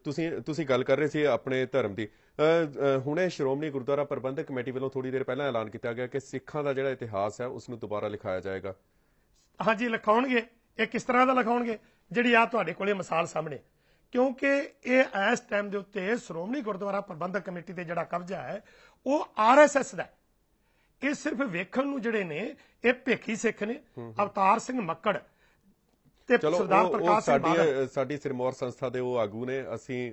ਤੁਸੀਂ ਤੁਸੀਂ ਗੱਲ ਕਰ ਰਹੇ ਸੀ ਆਪਣੇ ਧਰਮ ਦੀ। ਹੁਣੇ ਸ਼੍ਰੋਮਣੀ ਗੁਰਦੁਆਰਾ ਪ੍ਰਬੰਧਕ ਕਮੇਟੀ ਵੱਲੋਂ ਥੋੜੀ ਦੇਰ ਪਹਿਲਾਂ ਐਲਾਨ ਕੀਤਾ ਗਿਆ ਕਿ ਸਿੱਖਾਂ ਦਾ ਜਿਹੜਾ ਇਤਿਹਾਸ ਹੈ ਉਸ ਨੂੰ ਦੁਬਾਰਾ ਲਿਖਾਇਆ ਜਾਏਗਾ। ਹਾਂਜੀ ਲਿਖਾਉਣਗੇ। ਇਹ ਕਿਸ ਤਰ੍ਹਾਂ ਦਾ ਲਿਖਾਉਣਗੇ? ਜਿਹੜੀ ਆ ਤੁਹਾਡੇ ਕੋਲੇ ਮਿਸਾਲ ਸਾਹਮਣੇ। ਕਿਉਂਕਿ ਇਹ ਇਸ ਟਾਈਮ ਦੇ ਉੱਤੇ ਸ਼੍ਰੋਮਣੀ ਗੁਰਦੁਆਰਾ ਪ੍ਰਬੰਧਕ ਕਮੇਟੀ ਤੇ ਜਿਹੜਾ ਕਬਜ਼ਾ ਹੈ ਉਹ ਆਰਐਸਐਸ ਦਾ। ਇਹ ਸਿਰਫ ਵੇਖਣ ਨੂੰ ਜਿਹੜੇ ਨੇ ਇਹ ਭੇਖੀ ਸਿੱਖ ਨੇ। ਅਵਤਾਰ ਸਿੰਘ ਮੱਕੜ। ਤੇ ਚਲੋ ਸਰਦਾਰ ਪ੍ਰਕਾਸ਼ ਸਿੰਘ ਸਾਡੀ ਬਾਦਲ ਸਾਡੀ ਸਿਰਮੌਰ ਸੰਸਥਾ ਦੇ ਉਹ ਆਗੂ ਨੇ। ਅਸੀਂ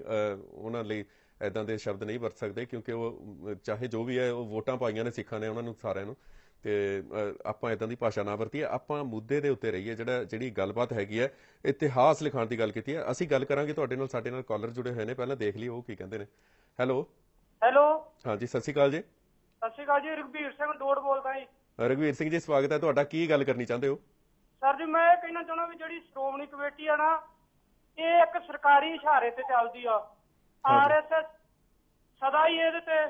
ਉਹਨਾਂ ਲਈ ਐਦਾਂ ਦੇ ਸ਼ਬਦ ਨਹੀਂ ਵਰਤ ਸਕਦੇ ਕਿਉਂਕਿ ਉਹ ਚਾਹੇ ਜੋ ਵੀ ਹੈ ਉਹ ਵੋਟਾਂ ਪਾਈਆਂ ਨੇ ਸਿੱਖਾਂ ਨੇ ਉਹਨਾਂ ਨੂੰ ਸਾਰਿਆਂ ਨੂੰ। ਤੇ ਆਪਾਂ ਇਦਾਂ ਦੀ ਭਾਸ਼ਾ ਨਾ ਵਰਤੀਏ। ਆਪਾਂ ਮੁੱਦੇ ਦੇ ਉੱਤੇ ਰਹੀਏ ਜਿਹੜਾ ਜਿਹੜੀ ਗੱਲਬਾਤ ਹੈਗੀ ਹੈ ਇਤਿਹਾਸ ਲਿਖਾਣ ਦੀ ਗੱਲ ਕੀਤੀ ਹੈ। ਅਸੀਂ ਗੱਲ ਕਰਾਂਗੇ ਤੁਹਾਡੇ ਨਾਲ ਸਾਡੇ ਨਾਲ ਕਾਲਰ ਜੁੜੇ ਹੋਏ ਨੇ। ਪਹਿਲਾਂ ਦੇਖ ਲਈਏ ਉਹ ਕੀ ਕਹਿੰਦੇ ਨੇ। ਹੈਲੋ। ਹੈਲੋ। ਹਾਂਜੀ ਸਤਿ ਸ਼੍ਰੀ ਅਕਾਲ ਜੀ। ਸਤਿ ਸ਼੍ਰੀ ਅਕਾਲ ਜੀ ਰਘਬੀਰ ਸਿੰਘ ਡੋੜ ਬੋਲਦਾ ਜੀ। ਰਘਵੀਰ ਸਿੰਘ ਜੀ ਸਵਾਗਤ ਹੈ। ਤੁਹਾਡਾ ਕੀ ਗੱਲ ਕਰਨੀ ਚਾਹੁੰਦੇ ਹੋ? ਸਰ ਜੀ ਮੈਂ ਇਹ ਕਹਿਣਾ ਚਾਹੁੰਦਾ ਵੀ ਜਿਹੜੀ ਸ਼੍ਰੋਮਣੀ ਕਮੇਟੀ ਆ ਨਾ ਇਹ ਇੱਕ ਸਰਕਾਰੀ ਇਸ਼ਾਰੇ ਤੇ ਚੱਲਦੀ ਆ। ਆਰਐਸਐਸ ਸਦਾ ਹੀ ਇਹਦੇ ਤੇ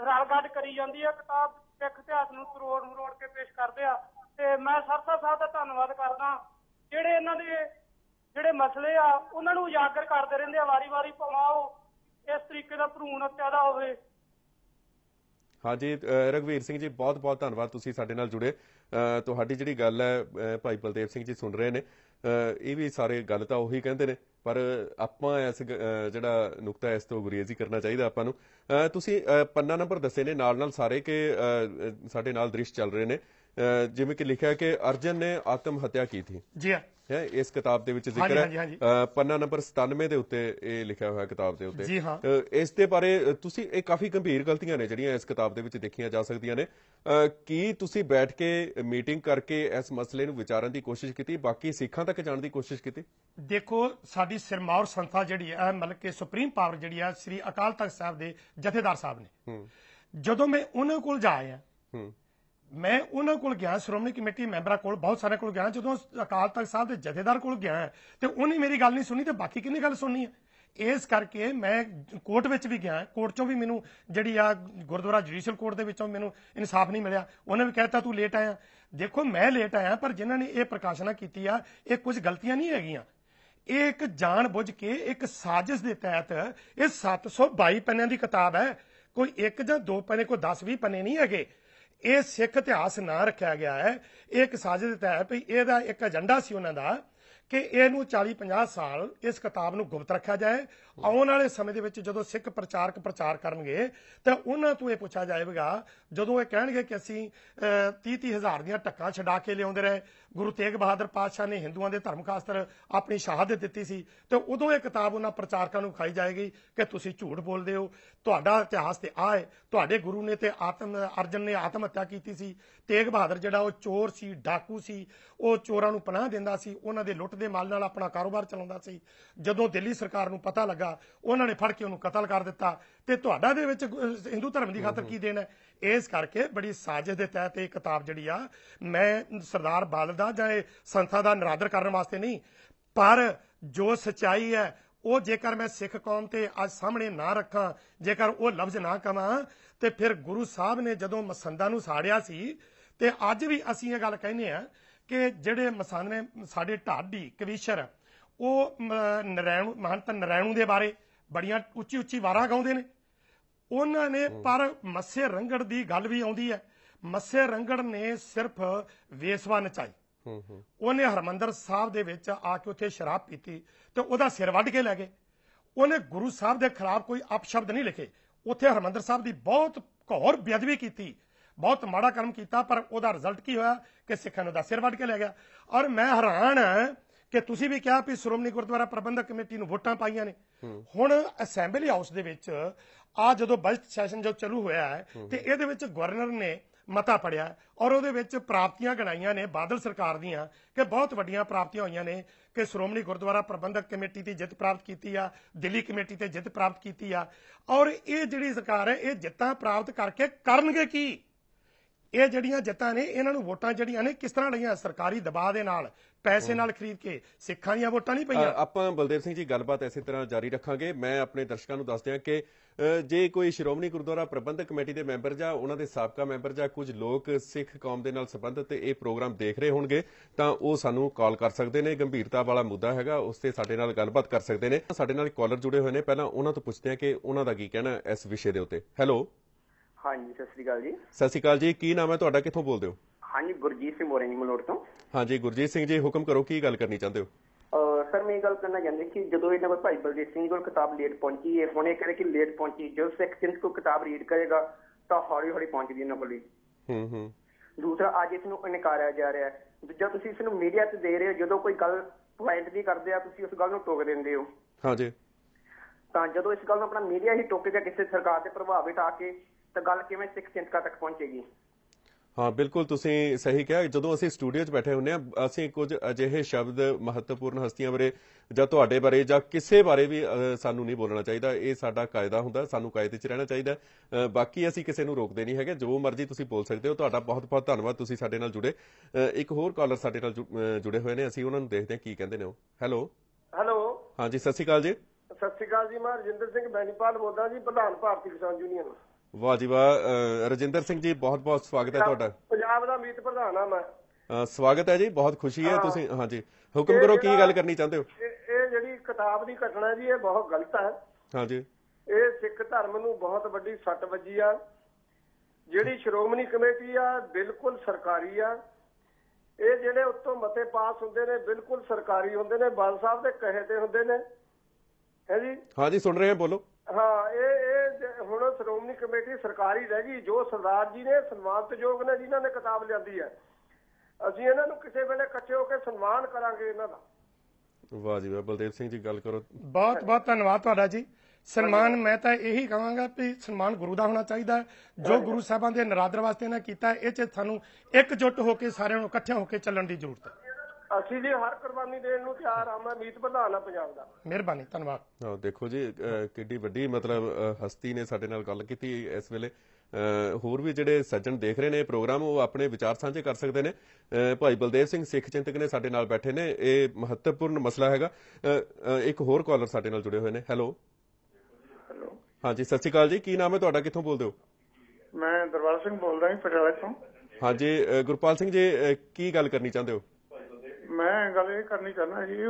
ਰਲਗੱਡ ਕਰੀ ਜਾਂਦੀ ਆ। ਕਿਤਾਬ ਸਿੱਖ ਇਤਿਹਾਸ ਨੂੰ ਤਰੋੜ ਮਰੋੜ ਕੇ ਪੇਸ਼ ਕਰਦੇ ਆ। ਤੇ ਮੈਂ ਸਰਸਾ ਸਾਹਿਬ ਦਾ ਧੰਨਵਾਦ ਕਰਦਾ ਜਿਹੜੇ ਇਹਨਾਂ ਦੇ ਜਿਹੜੇ ਮਸਲੇ ਆ ਉਹਨਾਂ ਨੂੰ ਉਜਾਗਰ ਕਰਦੇ ਰਹਿੰਦੇ ਆ। ਵਾਰੀ-ਵਾਰੀ ਭਾਵੇਂ ਉਹ ਇਸ ਤਰੀਕੇ ਦਾ ਭਰੂਣ ਹੱਤਿਆ ਦਾ ਹੋਵੇ। ਹਾਂਜੀ ਅ, ਰਘਵੀਰ ਸਿੰਘ ਜੀ ਬਹੁਤ ਬਹੁਤ ਧੰਨਵਾਦ ਤੁਸੀਂ ਸਾਡੇ ਨਾਲ ਜੁੜੇ। ਤੁਹਾਡੀ ਜਿਹੜੀ ਗੱਲ ਹੈ ਭਾਈ ਬਲਦੇਵ ਸਿੰਘ ਜੀ ਸੁਣ ਰਹੇ ਨੇ। ਇਹ ਵੀ ਸਾਰੇ ਗੱਲ ਤਾਂ ਉਹੀ ਕਹਿੰਦੇ ਨੇ, ਪਰ ਆਪਾਂ ਇਸ ਜਿਹੜਾ ਨੁਕਤਾ ਇਸ ਤੋਂ ਗੁਰੇਜ਼ੀ ਕਰਨਾ ਚਾਹੀਦਾ ਆਪਾਂ ਨੂੰ। ਤੁਸੀਂ ਪੰਨਾ ਨੰਬਰ ਦੱਸੇ ਨੇ ਨਾਲ ਨਾਲ ਸਾਰੇ ਕਿ ਸਾਡੇ ਨਾਲ ਦ੍ਰਿਸ਼ ਚੱਲ ਰਹੇ ਨੇ। ਜਿਵੇਂ ਕਿ ਲਿਖਿਆ ਕਿ ਅਰਜਨ ਨੇ ਆਤਮ ਹੱਤਿਆ ਕੀ ਥੀ ਜੀ ਹਾਂ। ਹੈ ਇਸ ਕਿਤਾਬ ਦੇ ਵਿੱਚ ਜ਼ਿਕਰ ਹੈ। ਪੰਨਾ ਨੰਬਰ 97 ਦੇ ਉੱਤੇ ਇਹ ਲਿਖਿਆ ਹੋਇਆ ਕਿਤਾਬ ਦੇ ਉੱਤੇ। ਇਸ ਦੇ ਬਾਰੇ ਤੁਸੀਂ ਇਹ ਕਾਫੀ ਗੰਭੀਰ ਗਲਤੀਆਂ ਨੇ ਜਿਹੜੀਆਂ ਇਸ ਕਿਤਾਬ ਦੇ ਵਿੱਚ ਦੇਖੀਆਂ ਜਾ ਸਕਦੀਆਂ ਨੇ। ਕੀ ਤੁਸੀਂ ਬੈਠ ਕੇ ਮੀਟਿੰਗ ਕਰਕੇ ਇਸ ਮਸਲੇ ਨੂੰ ਵਿਚਾਰਨ ਦੀ ਕੋਸ਼ਿਸ਼ ਕੀਤੀ? ਬਾਕੀ ਸਿੱਖਾਂ ਤੱਕ ਜਾਣ ਦੀ ਕੋਸ਼ਿਸ਼ ਕੀਤੀ? ਦੇਖੋ ਸਾਡੀ ਸਿਰਮੌਰ ਸੰਸਥਾ ਜਿਹੜੀ ਹੈ ਮਤਲਬ ਕਿ ਸੁਪਰੀਮ ਪਾਵਰ ਜਿਹੜੀ ਹੈ ਸ੍ਰੀ ਅਕਾਲ ਤਖਤ ਸਾਹਿਬ ਦੇ ਜਥੇਦਾਰ ਸਾਹਿਬ ਨੇ। ਜਦੋਂ ਮੈਂ ਉਹਨਾਂ ਕੋਲ ਜਾ ਆਇਆ ਹੂੰ। ਮੈਂ ਉਹਨਾਂ ਕੋਲ ਗਿਆ, ਸ਼੍ਰੋਮਣੀ ਕਮੇਟੀ ਮੈਂਬਰਾਂ ਕੋਲ, ਬਹੁਤ ਸਾਰਿਆਂ ਕੋਲ ਗਿਆ, ਜਦੋਂ ਅਕਾਲ ਤਖਤ ਸਾਹਿਬ ਦੇ ਜਥੇਦਾਰ ਕੋਲ ਗਿਆ, ਤੇ ਉਹਨੇ ਮੇਰੀ ਗੱਲ ਨਹੀਂ ਸੁਣੀ ਤੇ ਬਾਕੀ ਕਿੰਨੀ ਗੱਲ ਸੁਣਨੀ ਹੈ ਇਸ ਕਰਕੇ ਮੈਂ ਕੋਰਟ ਵਿੱਚ ਵੀ ਗਿਆ, ਕੋਰਟ ਚੋਂ ਵੀ ਮੈਨੂੰ ਜਿਹੜੀ ਆ ਗੁਰਦੁਆਰਾ ਜੁਡੀਸ਼ੀਅਲ ਕੋਰਟ ਦੇ ਵਿੱਚੋਂ ਮੈਨੂੰ ਇਨਸਾਫ ਨਹੀਂ ਮਿਲਿਆ। ਉਹਨੇ ਵੀ ਕਹਿਤਾ, ਤੂੰ ਲੇਟ ਆਇਆ। ਦੇਖੋ, ਮੈਂ ਲੇਟ ਆਇਆ, ਪਰ ਜਿਨ੍ਹਾਂ ਨੇ ਇਹ ਪ੍ਰਕਾਸ਼ਨਾ ਕੀਤੀ ਆ, ਇਹ ਕੁਝ ਗਲਤੀਆਂ ਨਹੀਂ ਹੈਗੀਆਂ। ਇਹ ਇੱਕ ਜਾਣ ਬੁੱਝ ਕੇ ਇੱਕ ਸਾਜ਼ਿਸ਼ ਦੇ ਤਹਿਤ ਇਹ 722 ਪੰਨਿਆਂ ਦੀ ਕਿਤਾਬ ਹੈ। ਕੋਈ ਇੱਕ ਜਾਂ ਦੋ ਪੰਨੇ, ਕੋਈ 10 20 ਪੰਨੇ ਨਹੀਂ ਹੈਗੇ। ਇਹ ਸਿੱਖ ਇਤਿਹਾਸ ਨਾ ਰੱਖਿਆ ਗਿਆ ਹੈ। ਇਹ ਇੱਕ ਸਾਜ਼ਿਸ਼ ਦੇ ਤਹਿਤ ਵੀ ਇਹਦਾ ਇੱਕ ਏਜੰਡਾ ਸੀ ਉਹਨਾਂ ਦਾ। ਕਿ ਇਹਨੂੰ 40 50 ਸਾਲ ਇਸ ਕਿਤਾਬ ਨੂੰ ਗੁਪਤ ਰੱਖਿਆ ਜਾਏ। ਆਉਣ ਵਾਲੇ ਸਮੇਂ ਦੇ ਵਿੱਚ ਜਦੋਂ ਸਿੱਖ ਪ੍ਰਚਾਰਕ ਪ੍ਰਚਾਰ ਕਰਨਗੇ, ਤਾਂ ਉਹਨਾਂ ਤੋਂ ਇਹ ਪੁੱਛਿਆ ਜਾਏਗਾ, ਜਦੋਂ ਇਹ ਕਹਿਣਗੇ ਕਿ ਅਸੀਂ 30 30 ਹਜ਼ਾਰ ਦੀਆਂ ਟੱਕਾਂ ਛਡਾ ਕੇ ਲਿਆਉਂਦੇ ਰਹੇ, ਗੁਰੂ ਤੇਗ ਬਹਾਦਰ ਪਾਤਸ਼ਾਹ ਨੇ ਹਿੰਦੂਆਂ ਦੇ ਧਰਮ ਖਾਸਤਰ ਆਪਣੀ ਸ਼ਹਾਦਤ ਦਿੱਤੀ ਸੀ, ਤੇ ਉਦੋਂ ਇਹ ਕਿਤਾਬ ਉਹਨਾਂ ਪ੍ਰਚਾਰਕਾਂ ਨੂੰ ਖਾਈ ਜਾਏਗੀ ਕਿ ਤੁਸੀਂ ਝੂਠ ਬੋਲਦੇ ਹੋ, ਤੁਹਾਡਾ ਇਤਿਹਾਸ ਤੇ ਆ ਹੈ, ਤੁਹਾਡੇ ਗੁਰੂ ਨੇ ਤੇ ਆਤਮ, ਅਰਜਨ ਨੇ ਆਤਮ ਹੱਤਿਆ ਕੀਤੀ ਸੀ। ਤੇਗ ਬਹਾਦਰ ਜਿਹੜਾ ਉਹ ਚੋਰ ਸੀ, ਡਾਕੂ ਸੀ, ਉਹ ਚੋਰਾਂ ਨੂੰ ਪਨਾਹ ਦਿੰਦਾ ਸੀ, ਉਹਨਾਂ ਦੇ ਲੁੱਟ ਦੇ ਮਾਲ ਨਾਲ ਆਪਣਾ ਕਾਰੋਬਾਰ ਚਲਾਉਂਦਾ ਸੀ। ਜਦੋਂ ਦਿੱਲੀ ਸਰਕਾਰ ਨੂੰ ਪਤਾ ਲੱਗਾ, ਉਹਨਾਂ ਨੇ ਫੜ ਕੇ ਉਹਨੂੰ ਕਤਲ ਕਰ ਦਿੱਤਾ। ਤੇ ਤੁਹਾਡਾ ਦੇ ਵਿੱਚ ਹਿੰਦੂ ਧਰਮ ਦੀ ਖਾਤਰ ਕੀ ਦੇਣਾ ਇਸ ਕਰਕੇ ਬੜੀ ਸਾਜ਼ਿਸ਼ ਦੇ ਤਹਿਤ ਇਹ ਕਿਤਾਬ ਜਿਹੜੀ ਆ, ਮੈਂ ਸਰਦਾਰ ਬਾਦਲ ਦਾ ਜਾਂ ਸੰਸਥਾ ਦਾ ਨਿਰਾਦਰ ਕਰਨ ਵਾਸਤੇ ਨਹੀਂ, ਪਰ ਜੋ ਸਚਾਈ ਹੈ, ਉਹ ਜੇਕਰ ਮੈਂ ਸਿੱਖ ਕੌਮ ਤੇ ਅੱਜ ਸਾਹਮਣੇ ਨਾ ਰੱਖਾਂ, ਜੇਕਰ ਉਹ ਲਫ਼ਜ਼ ਨਾ ਕਵਾਂ, ਤੇ ਫਿਰ ਗੁਰੂ ਸਾਹਿਬ ਨੇ ਜਦੋਂ ਮਸੰਦਾਂ ਨੂੰ ਸਾੜਿਆ ਸੀ, ਤੇ ਅੱਜ ਵੀ ਅਸੀਂ ਇਹ ਗੱਲ ਕਹਿੰਦੇ ਆ ਕਿ ਜਿਹੜੇ ਮਸੰਦ ਨੇ ਸਾਡੇ ਢਾਡੀ ਕਵੀਸ਼ਰ ਉਹ ਨਰੈਣੂ ਮਹੰਤ ਨਰੈਣੂ ਦੇ ਬਾਰੇ ਬੜੀਆਂ ਉੱਚੀ ਉੱਚੀ ਵਾਰਾਂ ਗਾਉਂਦੇ ਨੇ। ਉਹਨਾਂ ਨੇ ਪਰ ਮੱਸੇ ਰੰਗੜ ਦੀ ਗੱਲ ਵੀ ਆਉਂਦੀ ਹੈ। ਮੱਸੇ ਰੰਗੜ ਨੇ ਸਿਰਫ ਵੇਸਵਾ ਨਚਾਈ। ਹੂੰ ਹੂੰ। ਉਹਨੇ ਹਰਮੰਦਰ ਸਾਹਿਬ ਦੇ ਵਿੱਚ ਆ ਕੇ ਉੱਥੇ ਸ਼ਰਾਬ ਪੀਤੀ ਤੇ ਉਹਦਾ ਸਿਰ ਵੱਢ ਕੇ ਲੈ ਗਏ। ਉਹਨੇ ਗੁਰੂ ਸਾਹਿਬ ਦੇ ਖਿਲਾਫ ਕੋਈ ਅਪਸ਼ਬਦ ਨਹੀਂ ਲਿਖੇ। ਉੱਥੇ ਹਰਮੰਦਰ ਸਾਹਿਬ ਦੀ ਬਹੁਤ ਘੋਰ ਬੇਅਦਬੀ ਕੀਤੀ। ਬਹੁਤ ਮਾੜਾ ਕਰਮ ਕੀਤਾ ਪਰ ਉਹਦਾ ਰਿਜ਼ਲਟ ਕੀ ਹੋਇਆ? ਕਿ ਸਿੱਖਾਂ ਨੂੰ ਦਾ ਸਿਰ ਵੱਢ ਕੇ ਲੈ ਗਿਆ। ਔਰ ਮੈਂ ਹੈਰਾਨ ਹਾਂ ਕਿ ਤੁਸੀਂ ਵੀ ਕਿਹਾ ਵੀ ਸ਼੍ਰੋਮਣੀ ਗੁਰਦੁਆਰਾ ਪ੍ਰਬੰਧਕ ਕਮੇਟੀ ਨੂੰ ਵੋਟਾਂ ਪਾਈਆਂ ਨੇ। ਹੁਣ ਅਸੈਂਬਲੀ ਹਾਊਸ ਦੇ ਵਿੱਚ ਆ ਜਦੋਂ ਬਜਟ ਸੈਸ਼ਨ ਜੋ ਚਾਲੂ ਹੋਇਆ ਹੈ ਤੇ ਇਹਦੇ ਵਿੱਚ ਗਵਰਨਰ ਨੇ ਮਤਾ ਪੜਿਆ ਔਰ ਉਹਦੇ ਵਿੱਚ ਪ੍ਰਾਪਤੀਆਂ ਗਣਾਈਆਂ ਨੇ ਬਾਦਲ ਸਰਕਾਰ ਦੀਆਂ ਕਿ ਬਹੁਤ ਵੱਡੀਆਂ ਪ੍ਰਾਪਤੀਆਂ ਹੋਈਆਂ ਨੇ ਕਿ ਸ਼੍ਰੋਮਣੀ ਗੁਰਦੁਆਰਾ ਪ੍ਰਬੰਧਕ ਕਮੇਟੀ ਤੇ ਜਿੱਤ ਪ੍ਰਾਪਤ ਕੀਤੀ ਆ ਦਿੱਲੀ ਕਮੇਟੀ ਤੇ ਜਿੱਤ ਪ੍ਰਾਪਤ ਕੀਤੀ ਆ। ਔਰ ਇਹ ਜਿਹੜੀ ਸਰਕਾਰ ਹੈ ਇਹ ਜਿੱਤਾਂ ਪ੍ਰਾਪਤ ਕਰਕੇ ਕਰਨਗੇ ਕੀ? ਇਹ ਜਿਹੜੀਆਂ ਜਿੱਤਾਂ ਨੇ ਇਹਨਾਂ ਨੂੰ ਵੋਟਾਂ ਜਿਹੜੀਆਂ ਨੇ ਕਿਸ ਤਰ੍ਹਾਂ ਲਈਆਂ? ਸਰਕਾਰੀ ਦਬਾਅ ਦੇ ਨਾਲ ਪੈਸੇ ਨਾਲ ਖਰੀਦ ਕੇ ਸਿੱਖਾਂ ਦੀਆਂ ਵੋਟਾਂ ਨਹੀਂ ਪਈਆਂ? ਆਪਾਂ ਬਲਦੇਵ ਸਿੰਘ ਜੀ ਗੱਲਬਾਤ ਇਸੇ ਤਰ੍ਹਾਂ ਜਾਰੀ ਰੱਖਾਂਗੇ। ਮੈਂ ਆਪਣੇ ਦਰਸ਼ਕਾਂ ਨੂੰ ਦੱਸ ਦਿਆਂ ਕਿ ਜੇ ਕੋਈ ਸ਼੍ਰੋਮਣੀ ਗੁਰਦੁਆਰਾ ਪ੍ਰਬੰਧਕ ਕਮੇਟੀ ਦੇ ਮੈਂਬਰ ਜਾਂ ਉਹਨਾਂ ਦੇ ਸਾਬਕਾ ਮੈਂਬਰ ਜਾਂ ਕੁਝ ਲੋਕ ਸਿੱਖ ਕੌਮ ਦੇ ਨਾਲ ਸੰਬੰਧਿਤ ਇਹ ਪ੍ਰੋਗਰਾਮ ਦੇਖ ਰਹੇ ਹੋਣਗੇ ਤਾਂ ਉਹ ਸਾਨੂੰ ਕਾਲ ਕਰ ਸਕਦੇ ਨੇ। ਗੰਭੀਰਤਾ ਵਾਲਾ ਮੁੱਦਾ ਹੈਗਾ ਉਸ ਤੇ ਸਾਡੇ ਨਾਲ ਗੱਲਬਾਤ ਕਰ ਸਕਦੇ ਨੇ। ਸਾਡੇ ਨਾਲ ਕਾਲਰ ਜੁੜੇ ਹੋਏ ਨੇ। ਪਹਿਲਾਂ ਉਹਨਾਂ ਤੋਂ ਪੁੱਛਦੇ ਹਾਂ ਕਿ ਉਹਨਾਂ ਦਾ ਕੀ ਕਹਿਣਾ ਇਸ ਵਿਸ਼ੇ ਦੇ ਉੱਤੇ। ਹੈਲੋ। ਹਾਂਜੀ ਸਤਿ ਸ੍ਰੀ ਅਕਾਲ ਜੀ। ਸਤਿ ਸ਼੍ਰੀ ਅਕਾਲ ਜੀ ਕੀ ਨਾਮ ਹੈ? ਤੁਹਾਡਾ ਕਿੱਥੋਂ ਬੋਲਦੇ ਹੋ? ਹਾਂਜੀ ਗੁਰਜੀਤ ਸਿੰਘ ਮੋਰੇਂਜ ਮਲੋੜ ਤੋਂ। ਹਾਂਜੀ ਗੁਰਜੀਤ ਸਿੰਘ ਜੀ ਹੁਕਮ ਕਰੋ ਕੀ ਗੱਲ ਕਰਨੀ ਚਾਹੁੰਦੇ ਹੋ? ਸਰ ਮੈਂ ਇਹ ਗੱਲ ਕਰਨਾ ਚਾਹੁੰਦਾ ਕਿ ਜਦੋਂ ਇਹਨਾਂ ਕੋਲ ਭਾਈ ਬਲਜੀਤ ਸਿੰਘ ਕੋਲ ਕਿਤਾਬ ਲੇਟ ਪਹੁੰਚੀ ਹੈ ਹੁਣ ਇਹ ਕਹਿੰਦੇ ਕਿ ਲੇਟ ਪਹੁੰਚੀ ਜਦੋਂ ਸਿੱਖ ਸਿੰਘ ਕੋ ਕਿਤਾਬ ਰੀਡ ਕਰੇਗਾ ਤਾਂ ਹੌਲੀ ਹੌਲੀ ਪਹੁੰਚਦੀ ਇਹਨਾਂ ਕੋਲ ਹੀ। ਹੂੰ ਹੂੰ। ਦੂਸਰਾ ਅੱਜ ਇਸ ਨੂੰ ਇਨਕਾਰਿਆ ਜਾ ਰਿਹਾ ਹੈ। ਦੂਜਾ ਤੁਸੀਂ ਇਸ ਨੂੰ ਮੀਡੀਆ ਤੇ ਦੇ ਰਹੇ ਹੋ ਜਦੋਂ ਕੋਈ ਗੱਲ ਪੁਆਇੰਟ ਨਹੀਂ ਕਰਦੇ ਆ ਤੁਸੀਂ ਉਸ ਗੱਲ ਨੂੰ ਟੋਕ ਦਿੰਦੇ ਹੋ। ਹਾਂਜੀ ਤਾਂ ਜਦੋਂ ਇਸ ਗੱਲ ਨੂੰ ਆਪਣਾ ਮੀਡੀਆ ਹੀ ਟੋਕੇਗਾ ਕਿਸੇ ਸਰਕਾਰ ਦੇ ਪ੍ਰਭਾਵ ਹਟਾ ਕੇ ਤਾਂ ਗੱਲ ਕਿਵੇਂ ਸਿੱਖ ਚਿੰਤਕਾਂ ਤੱਕ ਪਹੁੰਚੇਗੀ? ਹਾਂ ਬਿਲਕੁਲ ਤੁਸੀਂ ਸਹੀ ਕਿਹਾ। ਜਦੋਂ ਅਸੀਂ ਸਟੂਡੀਓ 'ਚ ਬੈਠੇ ਹੁੰਨੇ ਆ ਅਸੀਂ ਕੁਝ ਅਜਿਹੇ ਸ਼ਬਦ ਮਹੱਤਵਪੂਰਨ ਹਸਤੀਆਂ ਬਾਰੇ ਜਾਂ ਤੁਹਾਡੇ ਬਾਰੇ ਜਾਂ ਕਿਸੇ ਬਾਰੇ ਵੀ ਸਾਨੂੰ ਨਹੀਂ ਬੋਲਣਾ ਚਾਹੀਦਾ। ਇਹ ਸਾਡਾ ਕਾਇਦਾ ਹੁੰਦਾ ਸਾਨੂੰ ਕਾਇਦੇ 'ਚ ਰਹਿਣਾ ਚਾਹੀਦਾ। ਬਾਕੀ ਅਸੀਂ ਕਿਸੇ ਨੂੰ ਰੋਕਦੇ ਨਹੀਂ ਹੈਗੇ। ਜੋ ਮਰਜ਼ੀ ਤੁਸੀਂ ਬੋਲ ਸਕਦੇ ਹੋ। ਤੁਹਾਡਾ ਬਹੁਤ ਬਹੁਤ ਧੰਨਵਾਦ ਤੁਸੀਂ ਸਾਡੇ ਨਾਲ ਜੁੜੇ। ਇੱਕ ਹੋਰ ਕਾਲਰ ਸਾਡੇ ਨਾਲ ਜੁੜੇ ਹੋਏ ਨੇ। ਅਸੀਂ ਉਹਨਾਂ ਨੂੰ ਦੇਖਦੇ ਹਾਂ ਕੀ ਕਹਿੰਦੇ ਨੇ ਉਹ। ਹੈਲੋ ਹੈਲੋ ਹਾਂਜੀ ਸਤਿ ਸ਼੍ਰੀ ਅਕਾਲ ਜੀ। ਸਤਿ ਸ਼੍ਰੀ ਅਕਾਲ ਜੀ। ਮੈਂ ਰਜਿੰਦਰ ਸਿੰਘ ਬੈਨੀਪਾਲ ਬੋਲਦਾ ਜੀ ਪ੍ਰਧਾਨ ਭਾਰਤੀ ਕਿਸਾਨ ਯੂਨੀਅਨ। ਵਾਹ ਜੀ ਵਾਹ ਰਜਿੰਦਰ ਸਿੰਘ ਜੀ ਬਹੁਤ ਬਹੁਤ ਸਵਾਗਤ ਹੈ ਤੁਹਾਡਾ। ਪੰਜਾਬ ਦਾ ਮੀਤ ਪ੍ਰਧਾਨ ਆ ਮੈਂ। ਸਵਾਗਤ ਹੈ ਜੀ ਬਹੁਤ ਖੁਸ਼ੀ ਹੈ ਤੁਸੀਂ ਹਾਂਜੀ ਹੁਕਮ ਕਰੋ ਕੀ ਗੱਲ ਕਰਨੀ ਚਾਹੁੰਦੇ ਹੋ? ਇਹ ਜਿਹੜੀ ਕਿਤਾਬ ਦੀ ਘਟਨਾ ਜੀ ਇਹ ਬਹੁਤ ਗਲਤ ਹੈ। ਹਾਂਜੀ ਇਹ ਸਿੱਖ ਧਰਮ ਨੂੰ ਬਹੁਤ ਵੱਡੀ ਸੱਟ ਵੱਜੀ ਆ। ਜਿਹੜੀ ਸ਼੍ਰੋਮਣੀ ਕਮੇਟੀ ਆ ਬਿਲਕੁਲ ਸਰਕਾਰੀ ਆ। ਇਹ ਜਿਹੜੇ ਉੱਤੋਂ ਮਤੇ ਪਾਸ ਹੁੰਦੇ ਨੇ ਬਿਲਕੁਲ ਸਰਕਾਰੀ ਹੁੰਦੇ ਨੇ ਬਾਲ ਸਾਹਿਬ ਦੇ ਕਹੇ ਤੇ ਹੁੰਦੇ ਨੇ। ਹੈ ਜੀ? ਹਾਂਜੀ ਸੁਣ ਰਹੇ ਹਾਂ ਬੋਲੋ। ਹਾਂ ਇਹ ਇਹ ਹੁਣ ਸ਼੍ਰੋਮਣੀ ਕਮੇਟੀ ਸਰਕਾਰੀ ਰਹਿ ਗਈ ਜੋ ਸਰਦਾਰ ਜੀ ਨੇ ਸਨਮਾਨਤਯੋਗ ਨੇ ਜਿਨ੍ਹਾਂ ਨੇ ਕਿਤਾਬ ਲਿਆਂਦੀ ਹੈ। ਅਸੀਂ ਇਹਨਾਂ ਨੂੰ ਕਿਸੇ ਵੇਲੇ ਇਕੱਠੇ ਹੋ ਕੇ ਸਨਮਾਨ ਕਰਾਂਗੇ ਇਹਨਾਂ ਦਾ। ਵਾਹ ਜੀ ਵਾਹ ਬਲਦੇਵ ਸਿੰਘ ਜੀ ਗੱਲ ਕਰੋ। ਬਹੁਤ ਬਹੁਤ ਧੰਨਵਾਦ ਤੁਹਾਡਾ ਜੀ। ਸਨਮਾਨ ਮੈਂ ਤਾਂ ਇਹੀ ਕਹਾਂਗਾ ਕਿ ਸਨਮਾਨ ਗੁਰੂ ਦਾ ਹੋਣਾ ਚਾਹੀਦਾ ਹੈ। ਜੋ ਗੁਰੂ ਸਾਹਿਬਾਂ ਦੇ ਨਰਾਦਰ ਵਾਸਤੇ ਇਹਨਾਂ ਕੀਤਾ ਇਹ ਚ ਸਾਨੂੰ ਇਕਜੁੱਟ ਹੋ ਕੇ ਸਾਰਿਆਂ ਨੂੰ ਇਕੱਠਿਆਂ ਹੋ ਕੇ ਚੱਲਣ ਦੀ ਜ਼ਰੂਰਤ ਹੈ। ਅਸੀਂ ਜੀ ਹਰ ਕੁਰਬਾਨੀ ਦੇਣ ਨੂੰ ਤਿਆਰ ਆ ਮੈਂ ਮੀਤ ਪ੍ਰਧਾਨ ਆ ਪੰਜਾਬ ਦਾ। ਮਿਹਰਬਾਨੀ ਧੰਨਵਾਦ। ਹਾਂ ਦੇਖੋ ਜੀ ਕਿੱਡੀ ਵੱਡੀ ਮਤਲਬ ਹਸਤੀ ਨੇ ਸਾਡੇ ਨਾਲ ਗੱਲ ਕੀਤੀ ਇਸ ਵੇਲੇ। ਹੋਰ ਵੀ ਜਿਹੜੇ ਸੱਜਣ ਦੇਖ ਰਹੇ ਨੇ ਪ੍ਰੋਗਰਾਮ ਉਹ ਆਪਣੇ ਵਿਚਾਰ ਸਾਂਝੇ ਕਰ ਸਕਦੇ ਨੇ। ਭਾਈ ਬਲਦੇਵ ਸਿੰਘ ਸਿੱਖ ਚਿੰਤਕ ਨੇ ਸਾਡੇ ਨਾਲ ਬੈਠੇ ਨੇ। ਇਹ ਮਹੱਤਵਪੂਰਨ ਮਸਲਾ ਹੈਗਾ। ਇੱਕ ਹੋਰ ਕਾਲਰ ਸਾਡੇ ਨਾਲ ਜੁੜੇ ਹੋਏ ਨੇ। ਹੈਲੋ ਹੈਲੋ ਹਾਂਜੀ ਸਤਿ ਸ਼੍ਰੀ ਅਕਾਲ ਜੀ। ਕੀ ਨਾਮ ਹੈ ਤੁਹਾਡਾ? ਕਿੱਥੋਂ ਬੋਲਦੇ ਹੋ? ਮੈਂ ਦਰਬਾਰ ਸਿੰਘ ਬੋਲਦਾ ਹਾਂ ਪਟਿਆਲੇ ਤੋਂ। ਹਾਂਜੀ ਗੁਰਪਾਲ ਸਿੰਘ ਜੀ ਕੀ ਗੱਲ ਕਰਨੀ ਚਾਹੁੰਦੇ ਹੋ? ਮੈਂ ਗੱਲ ਇਹ ਕਰਨੀ ਚਾਹੁੰਦਾ ਜੀ